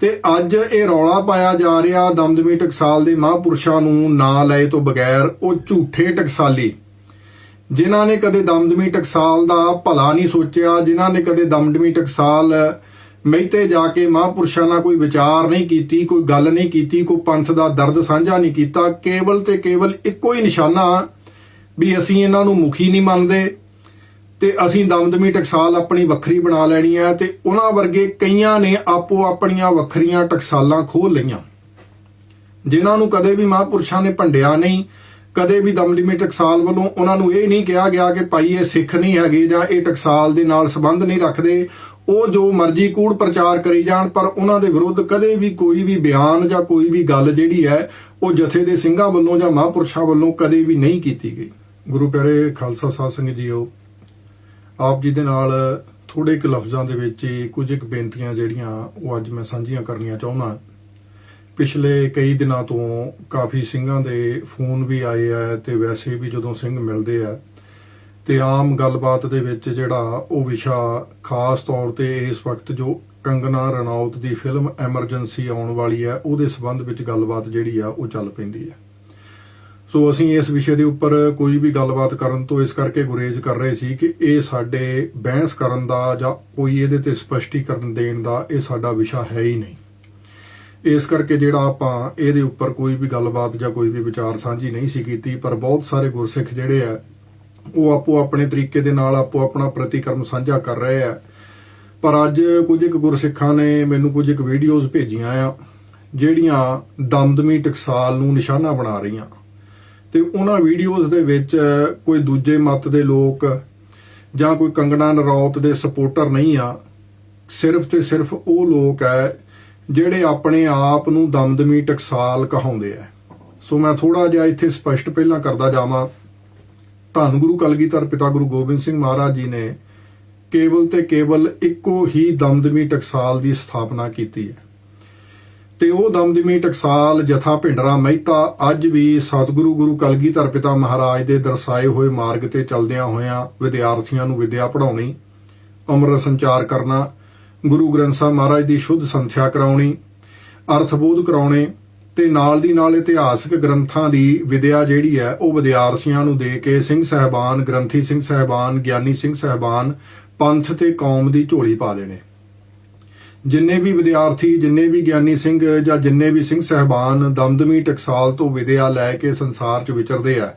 ਤੇ ਅੱਜ ਇਹ ਰੌਲਾ ਪਾਇਆ ਜਾ ਰਿਹਾ ਦਮਦਮੀ ਟਕਸਾਲ ਦੇ ਮਹਾਂਪੁਰਸ਼ਾਂ ਨੂੰ ਨਾਂ ਲਏ ਤੋਂ ਬਗੈਰ ਉਹ ਝੂਠੇ ਟਕਸਾਲੀ। ਜਿਨ੍ਹਾਂ ਨੇ ਕਦੇ ਦਮਦਮੀ ਟਕਸਾਲ ਦਾ ਭਲਾ ਨਹੀਂ ਸੋਚਿਆ, ਜਿਨ੍ਹਾਂ ਨੇ ਕਦੇ ਦਮਦਮੀ ਟਕਸਾਲ ਮਹਿਤੇ ਜਾ ਕੇ ਮਹਾਂਪੁਰਸ਼ਾਂ ਨਾਲ ਕੋਈ ਵਿਚਾਰ ਨਹੀਂ ਕੀਤੀ, ਕੋਈ ਗੱਲ ਨਹੀਂ ਕੀਤੀ, ਕੋਈ ਪੰਥ ਦਾ ਦਰਦ ਸਾਂਝਾ ਨਹੀਂ ਕੀਤਾ, ਕੇਵਲ ਤੇ ਕੇਵਲ ਇੱਕੋ ਹੀ ਨਿਸ਼ਾਨਾ ਵੀ ਅਸੀਂ ਇਹਨਾਂ ਨੂੰ ਮੁਖੀ ਨਹੀਂ ਮੰਨਦੇ। ਤੇ ਅਸੀਂ ਦਮਦਮੀ ਟਕਸਾਲ ਆਪਣੀ ਵੱਖਰੀ ਬਣਾ ਲੈਣੀ ਹੈ ਤੇ ਉਹਨਾਂ ਵਰਗੇ ਕਈਆਂ ਨੇ ਆਪੋ ਆਪਣੀਆਂ ਵੱਖਰੀਆਂ ਟਕਸਾਲਾਂ ਖੋਲ ਲਈਆਂ। ਜਿਨ੍ਹਾਂ ਨੂੰ ਕਦੇ ਵੀ ਮਹਾਂਪੁਰਸ਼ਾਂ ਨੇ ਭੰਡਿਆ ਨਹੀਂ, ਕਦੇ ਵੀ ਦਮਦਮੀ ਟਕਸਾਲ ਵੱਲੋਂ ਉਹਨਾਂ ਨੂੰ ਇਹ ਨਹੀਂ ਕਿਹਾ ਗਿਆ ਕਿ ਭਾਈ ਇਹ ਸਿੱਖ ਨਹੀਂ ਹੈਗੇ ਜਾਂ ਇਹ ਟਕਸਾਲ ਦੇ ਨਾਲ ਸੰਬੰਧ ਨਹੀਂ ਰੱਖਦੇ। ਉਹ ਜੋ ਮਰਜ਼ੀ ਕੂੜ ਪ੍ਰਚਾਰ ਕਰੀ ਜਾਣ, ਪਰ ਉਹਨਾਂ ਦੇ ਵਿਰੁੱਧ ਕਦੇ ਵੀ ਕੋਈ ਵੀ ਬਿਆਨ ਜਾਂ ਕੋਈ ਵੀ ਗੱਲ ਜਿਹੜੀ ਹੈ, ਉਹ ਜਥੇ ਦੇ ਸਿੰਘਾਂ ਵੱਲੋਂ ਜਾਂ ਮਹਾਂਪੁਰਸ਼ਾਂ ਵੱਲੋਂ ਕਦੇ ਵੀ ਨਹੀਂ ਕੀਤੀ ਗਈ। ਗੁਰੂ ਪਿਆਰੇ ਖਾਲਸਾ ਸਾਧ ਸੰਗਤ ਜੀਓ ਆਪ ਜੀ ਦੇ ਨਾਲ ਥੋੜੇ ਕੁ ਲਫ਼ਜ਼ਾਂ ਦੇ ਵਿੱਚ ਹੀ ਕੁਝ ਇੱਕ ਬੇਨਤੀਆਂ ਜਿਹੜੀਆਂ ਉਹ ਅੱਜ ਮੈਂ ਸਾਂਝੀਆਂ ਕਰਨੀਆਂ ਚਾਹੁੰਦਾ। ਪਿਛਲੇ ਕਈ ਦਿਨਾਂ ਤੋਂ ਕਾਫੀ ਸਿੰਘਾਂ ਦੇ ਫੋਨ ਵੀ ਆਏ ਆ ਤੇ ਵੈਸੇ ਵੀ ਜਦੋਂ ਸਿੰਘ ਮਿਲਦੇ ਆ ਤੇ ਆਮ ਗੱਲਬਾਤ ਦੇ ਵਿੱਚ ਜਿਹੜਾ ਉਹ ਵਿਸ਼ਾ ਖਾਸ ਤੌਰ ਤੇ ਇਸ ਵਕਤ ਜੋ ਕੰਗਨਾ ਰਣੌਤ ਦੀ ਫਿਲਮ ਐਮਰਜੈਂਸੀ ਆਉਣ ਵਾਲੀ ਹੈ ਉਹਦੇ ਸਬੰਧ ਵਿੱਚ ਗੱਲਬਾਤ ਜਿਹੜੀ ਆ, ਉਹ ਚੱਲ ਪੈਂਦੀ ਹੈ ਸੋ ਅਸੀਂ ਇਸ ਵਿਸ਼ੇ ਦੇ ਉੱਪਰ ਕੋਈ ਵੀ ਗੱਲਬਾਤ ਕਰਨ ਤੋਂ ਇਸ ਕਰਕੇ ਗੁਰੇਜ਼ ਕਰ ਰਹੇ ਸੀ ਕਿ ਇਹ ਸਾਡੇ ਬਹਿਸ ਕਰਨ ਦਾ ਜਾਂ ਕੋਈ ਇਹਦੇ ਤੇ ਸਪਸ਼ਟੀਕਰਨ ਦੇਣ ਦਾ ਇਹ ਸਾਡਾ ਵਿਸ਼ਾ ਹੈ ਹੀ ਨਹੀਂ। ਇਸ ਕਰਕੇ ਜਿਹੜਾ ਆਪਾਂ ਇਹਦੇ ਉੱਪਰ ਕੋਈ ਵੀ ਗੱਲਬਾਤ ਜਾਂ ਕੋਈ ਵੀ ਵਿਚਾਰ ਸਾਂਝੀ ਨਹੀਂ ਸੀ ਕੀਤੀ, ਪਰ ਬਹੁਤ ਸਾਰੇ ਗੁਰਸਿੱਖ ਜਿਹੜੇ ਆ, ਉਹ ਆਪੋ ਆਪਣੇ ਤਰੀਕੇ ਦੇ ਨਾਲ ਆਪੋ ਆਪਣਾ ਪ੍ਰਤੀਕਰਮ ਸਾਂਝਾ ਕਰ ਰਹੇ ਆ। ਪਰ ਅੱਜ ਕੁਝ ਇੱਕ ਗੁਰਸਿੱਖਾਂ ਨੇ ਮੈਨੂੰ ਕੁਝ ਇੱਕ ਵੀਡੀਓਜ਼ ਭੇਜੀਆਂ ਆ, ਜਿਹੜੀਆਂ ਦਮਦਮੀ ਟਕਸਾਲ ਨੂੰ ਨਿਸ਼ਾਨਾ ਬਣਾ ਰਹੀਆਂ। ਤੇ ਉਹਨਾਂ ਵੀਡੀਓਜ਼ ਦੇ ਵਿੱਚ ਕੋਈ ਦੂਜੇ ਮਤ ਦੇ ਲੋਕ ਜਾਂ ਕੋਈ ਕੰਗਣਾ ਨਰੌਤ ਦੇ ਸਪੋਰਟਰ ਨਹੀਂ ਆ, ਸਿਰਫ ਤੇ ਸਿਰਫ ਉਹ ਲੋਕ ਹੈ ਜਿਹੜੇ ਆਪਣੇ ਆਪ ਨੂੰ ਦਮਦਮੀ ਟਕਸਾਲ ਕਹਾਉਂਦੇ ਆ। ਸੋ ਮੈਂ ਥੋੜਾ ਜਿਹਾ ਇੱਥੇ ਸਪਸ਼ਟ ਪਹਿਲਾਂ ਕਰਦਾ ਜਾਵਾਂ। ਧੰਨ ਗੁਰੂ ਕਲਗੀਧਰ ਪਿਤਾ ਗੁਰੂ ਗੋਬਿੰਦ ਸਿੰਘ ਮਹਾਰਾਜ ਜੀ ਨੇ ਕੇਵਲ ਤੇ ਕੇਵਲ ਇੱਕੋ ਹੀ ਦਮਦਮੀ ਟਕਸਾਲ ਦੀ ਸਥਾਪਨਾ ਕੀਤੀ ਹੈ। ਤੇ ਉਹ ਦਮਦਮੀ ਟਕਸਾਲ ਜਥਾ ਭਿੰਡਰਾ, ਮਹਿਤਾ, ਅੱਜ ਵੀ ਸਤਿਗੁਰੂ ਗੁਰੂ ਕਲਗੀਧਰ ਪਿਤਾ ਮਹਾਰਾਜ ਦੇ ਦਰਸਾਏ ਹੋਏ ਮਾਰਗ ਤੇ ਚੱਲਦਿਆਂ ਹੋਇਆਂ ਵਿਦਿਆਰਥੀਆਂ ਨੂੰ ਵਿਦਿਆ ਪੜਾਉਣੀ ਅੰਮ੍ਰਿਤ ਸੰਚਾਰ ਕਰਨਾ, ਗੁਰੂ ਗ੍ਰੰਥ ਸਾਹਿਬ ਮਹਾਰਾਜ ਦੀ ਸ਼ੁੱਧ ਸੰਥਿਆ ਕਰਾਉਣੀ, ਅਰਥਬੋਧ ਕਰਾਉਣੇ ਤੇ ਨਾਲ ਦੀ ਨਾਲ ਇਤਿਹਾਸਕ ਗ੍ਰੰਥਾਂ ਦੀ ਵਿਦਿਆ ਜਿਹੜੀ ਹੈ ਉਹ ਵਿਦਿਆਰਥੀਆਂ ਨੂੰ ਦੇ ਕੇ ਸਿੰਘ ਸਹਿਬਾਨ, ਗ੍ਰੰਥੀ ਸਿੰਘ ਸਹਿਬਾਨ, ਗਿਆਨੀ ਸਿੰਘ ਸਹਿਬਾਨ, ਪੰਥ ਤੇ ਕੌਮ ਦੀ ਝੋਲੀ ਪਾ ਦੇਣੇ। ਜਿੰਨੇ ਵੀ ਵਿਦਿਆਰਥੀ, ਜਿੰਨੇ ਵੀ ਗਿਆਨੀ ਸਿੰਘ ਜਾਂ ਜਿੰਨੇ ਵੀ ਸਿੰਘ ਸਹਿਬਾਨ ਦਮਦਮੀ ਟਕਸਾਲ ਤੋਂ ਵਿਦਿਆ ਲੈ ਕੇ ਸੰਸਾਰ 'ਚ ਵਿਚਰਦੇ ਆ,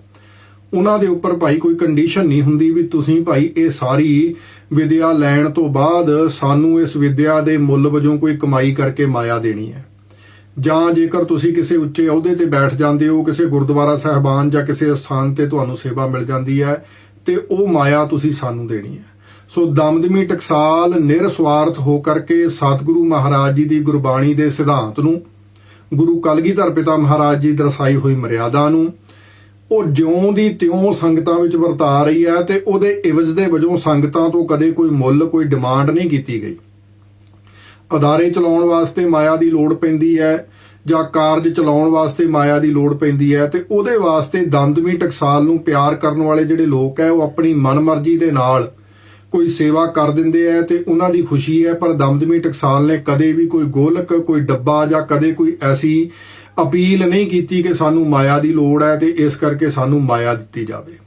ਉਹਨਾਂ ਦੇ ਉੱਪਰ ਭਾਈ ਕੋਈ ਕੰਡੀਸ਼ਨ ਨਹੀਂ ਹੁੰਦੀ ਵੀ ਤੁਸੀਂ ਭਾਈ ਇਹ ਸਾਰੀ ਵਿਦਿਆ ਲੈਣ ਤੋਂ ਬਾਅਦ ਸਾਨੂੰ ਇਸ ਵਿਦਿਆ ਦੇ ਮੁੱਲ ਵਜੋਂ ਕੋਈ ਕਮਾਈ ਕਰਕੇ ਮਾਇਆ ਦੇਣੀ ਹੈ। ਜਾਂ ਜੇਕਰ ਤੁਸੀਂ ਕਿਸੇ ਉੱਚੇ ਅਹੁਦੇ ਤੇ ਬੈਠ ਜਾਂਦੇ ਹੋ, ਕਿਸੇ ਗੁਰਦੁਆਰਾ ਸਾਹਿਬਾਨ ਜਾਂ ਕਿਸੇ ਸਥਾਨ ਤੇ ਤੁਹਾਨੂੰ ਸੇਵਾ ਮਿਲ ਜਾਂਦੀ ਹੈ, ਤੇ ਉਹ ਮਾਇਆ ਤੁਸੀਂ ਸਾਨੂੰ ਦੇਣੀ ਹੈ। ਸੋ ਦਮਦਮੀ ਟਕਸਾਲ ਨਿਰਸਵਾਰਥ ਹੋ ਕਰਕੇ ਸਤਿਗੁਰੂ ਮਹਾਰਾਜ ਜੀ ਦੀ ਗੁਰਬਾਣੀ ਦੇ ਸਿਧਾਂਤ ਨੂੰ, ਗੁਰੂ ਕਲਗੀਧਰ ਪਿਤਾ ਮਹਾਰਾਜ ਜੀ ਦਰਸਾਈ ਹੋਈ ਮਰਿਆਦਾ ਨੂੰ, ਉਹ ਜਿਉਂ ਦੀ ਤਿਉਂ ਸੰਗਤਾਂ ਵਿੱਚ ਵਰਤਾ ਰਹੀ ਹੈ ਤੇ ਉਹਦੇ ਇਵਜ਼ ਦੇ ਵਜੋਂ ਸੰਗਤਾਂ ਤੋਂ ਕਦੇ ਕੋਈ ਮੁੱਲ, ਕੋਈ ਡਿਮਾਂਡ ਨਹੀਂ ਕੀਤੀ ਗਈ। ਅਦਾਰੇ ਚਲਾਉਣ ਵਾਸਤੇ ਮਾਇਆ ਦੀ ਲੋੜ ਪੈਂਦੀ ਹੈ ਜਾਂ ਕਾਰਜ ਚਲਾਉਣ ਵਾਸਤੇ ਮਾਇਆ ਦੀ ਲੋੜ ਪੈਂਦੀ ਹੈ ਤੇ ਉਹਦੇ ਵਾਸਤੇ ਦਮਦਮੀ ਟਕਸਾਲ ਨੂੰ ਪਿਆਰ ਕਰਨ ਵਾਲੇ ਜਿਹੜੇ ਲੋਕ ਹੈ, ਉਹ ਆਪਣੀ ਮਨਮਰਜ਼ੀ ਦੇ ਨਾਲ ਕੋਈ ਸੇਵਾ ਕਰ ਦਿੰਦੇ ਆ ਤੇ ਉਹਨਾਂ ਦੀ ਖੁਸ਼ੀ ਹੈ, ਪਰ ਦਮਦਮੀ ਟਕਸਾਲ ਨੇ ਕਦੇ ਵੀ ਕੋਈ ਗੋਲਕ, ਕੋਈ ਡੱਬਾ ਜਾਂ ਕਦੇ ਕੋਈ ਐਸੀ ਅਪੀਲ ਨਹੀਂ ਕੀਤੀ ਕਿ ਸਾਨੂੰ ਮਾਇਆ ਦੀ ਲੋੜ ਹੈ ਤੇ ਇਸ ਕਰਕੇ ਸਾਨੂੰ ਮਾਇਆ ਦਿੱਤੀ ਜਾਵੇ।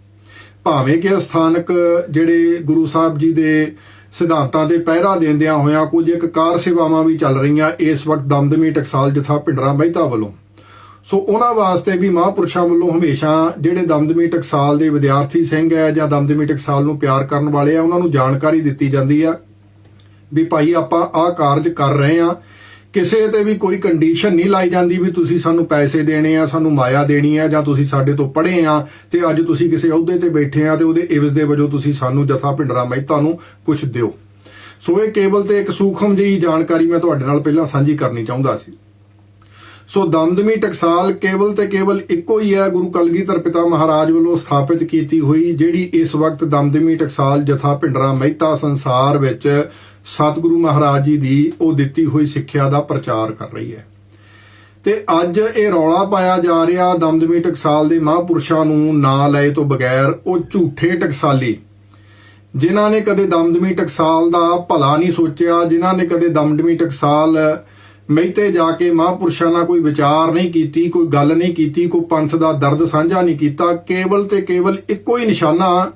ਭਾਵੇਂ ਕਿ ਸਥਾਨਕ ਜਿਹੜੇ ਗੁਰੂ ਸਾਹਿਬ ਜੀ ਦੇ ਸਿਧਾਂਤਾਂ ਤੇ ਪਹਿਰਾ ਦਿੰਦਿਆਂ ਹੋਇਆਂ ਕੁਝ ਇੱਕ ਕਾਰ ਸੇਵਾਵਾਂ ਵੀ ਚੱਲ ਰਹੀਆਂ, ਇਸ ਵਕਤ ਦਮਦਮੀ ਟਕਸਾਲ ਜਥਾ ਭਿੰਡਰਾ ਮਹਿਤਾ ਵੱਲੋਂ ਸੋ ਉਹਨਾਂ ਵਾਸਤੇ ਵੀ ਮਹਾਂਪੁਰਸ਼ਾਂ ਵੱਲੋਂ ਹਮੇਸ਼ਾ ਜਿਹੜੇ ਦਮਦਮੀ ਟਕਸਾਲ ਦੇ ਵਿਦਿਆਰਥੀ ਸਿੰਘ ਹੈ ਜਾਂ ਦਮਦਮੀ ਟਕਸਾਲ ਨੂੰ ਪਿਆਰ ਕਰਨ ਵਾਲੇ ਆ, ਉਹਨਾਂ ਨੂੰ ਜਾਣਕਾਰੀ ਦਿੱਤੀ ਜਾਂਦੀ ਆ ਵੀ ਭਾਈ ਆਪਾਂ ਆਹ ਕਾਰਜ ਕਰ ਰਹੇ ਆ। ਕਿਸੇ ਤੇ ਵੀ ਕੋਈ ਕੰਡੀਸ਼ਨ ਨਹੀਂ ਲਾਈ ਜਾਂਦੀ ਵੀ ਤੁਸੀਂ ਸਾਨੂੰ ਪੈਸੇ ਦੇਣੇ ਆ, ਸਾਨੂੰ ਮਾਇਆ ਦੇਣੀ ਆ ਜਾਂ ਤੁਸੀਂ ਸਾਡੇ ਤੋਂ ਪੜ੍ਹੇ ਆ ਤੇ ਅੱਜ ਤੁਸੀਂ ਕਿਸੇ ਅਹੁਦੇ ਤੇ ਬੈਠੇ ਆ ਤੇ ਉਹਦੇ ਇਵਜ਼ ਦੇ ਵਜੋਂ ਤੁਸੀਂ ਸਾਨੂੰ ਜਥਾ ਭਿੰਡਰਾ ਮਹਿਤਾ ਨੂੰ ਕੁਝ ਦਿਓ। ਸੋ ਇਹ ਕੇਵਲ ਤੇ ਇੱਕ ਸੂਖਮ ਜਿਹੀ ਜਾਣਕਾਰੀ ਮੈਂ ਤੁਹਾਡੇ ਨਾਲ ਪਹਿਲਾਂ ਸਾਂਝੀ ਕਰਨੀ ਚਾਹੁੰਦਾ ਸੀ। ਸੋ ਦਮਦਮੀ ਟਕਸਾਲ ਕੇਵਲ ਤੇ ਕੇਵਲ ਇੱਕੋ ਹੀ ਹੈ, ਗੁਰੂ ਕਲਗੀਧਰ ਪਿਤਾ ਮਹਾਰਾਜ ਵੱਲੋਂ ਸਥਾਪਿਤ ਕੀਤੀ ਹੋਈ, ਜਿਹੜੀ ਇਸ ਵਕਤ ਦਮਦਮੀ ਟਕਸਾਲ ਜਥਾ ਭਿੰਡਰਾ ਮਹਿਤਾ ਸੰਸਾਰ ਵਿੱਚ ਸਤਿਗੁਰੂ ਮਹਾਰਾਜ ਜੀ ਦੀ ਉਹ ਦਿੱਤੀ ਹੋਈ ਸਿੱਖਿਆ ਦਾ ਪ੍ਰਚਾਰ ਕਰ ਰਹੀ ਹੈ। ਤੇ ਅੱਜ ਇਹ ਰੌਲਾ ਪਾਇਆ ਜਾ ਰਿਹਾ, ਦਮਦਮੀ ਟਕਸਾਲ ਦੇ ਮਹਾਂਪੁਰਸ਼ਾਂ ਨੂੰ ਨਾਂ ਲਏ ਤੋਂ ਬਗੈਰ ਉਹ ਝੂਠੇ ਟਕਸਾਲੀ, ਜਿਨ੍ਹਾਂ ਨੇ ਕਦੇ ਦਮਦਮੀ ਟਕਸਾਲ ਦਾ ਭਲਾ ਨਹੀਂ ਸੋਚਿਆ, ਜਿਨ੍ਹਾਂ ਨੇ ਕਦੇ ਦਮਦਮੀ ਟਕਸਾਲ ਮਹਿਤੇ ਜਾ ਕੇ ਮਹਾਂਪੁਰਸ਼ਾਂ ਨਾਲ ਕੋਈ ਵਿਚਾਰ ਨਹੀਂ ਕੀਤੀ, ਕੋਈ ਗੱਲ ਨਹੀਂ ਕੀਤੀ, ਕੋਈ ਪੰਥ ਦਾ ਦਰਦ ਸਾਂਝਾ ਨਹੀਂ ਕੀਤਾ, ਕੇਵਲ ਤੇ ਕੇਵਲ ਇੱਕੋ ਹੀ ਨਿਸ਼ਾਨਾ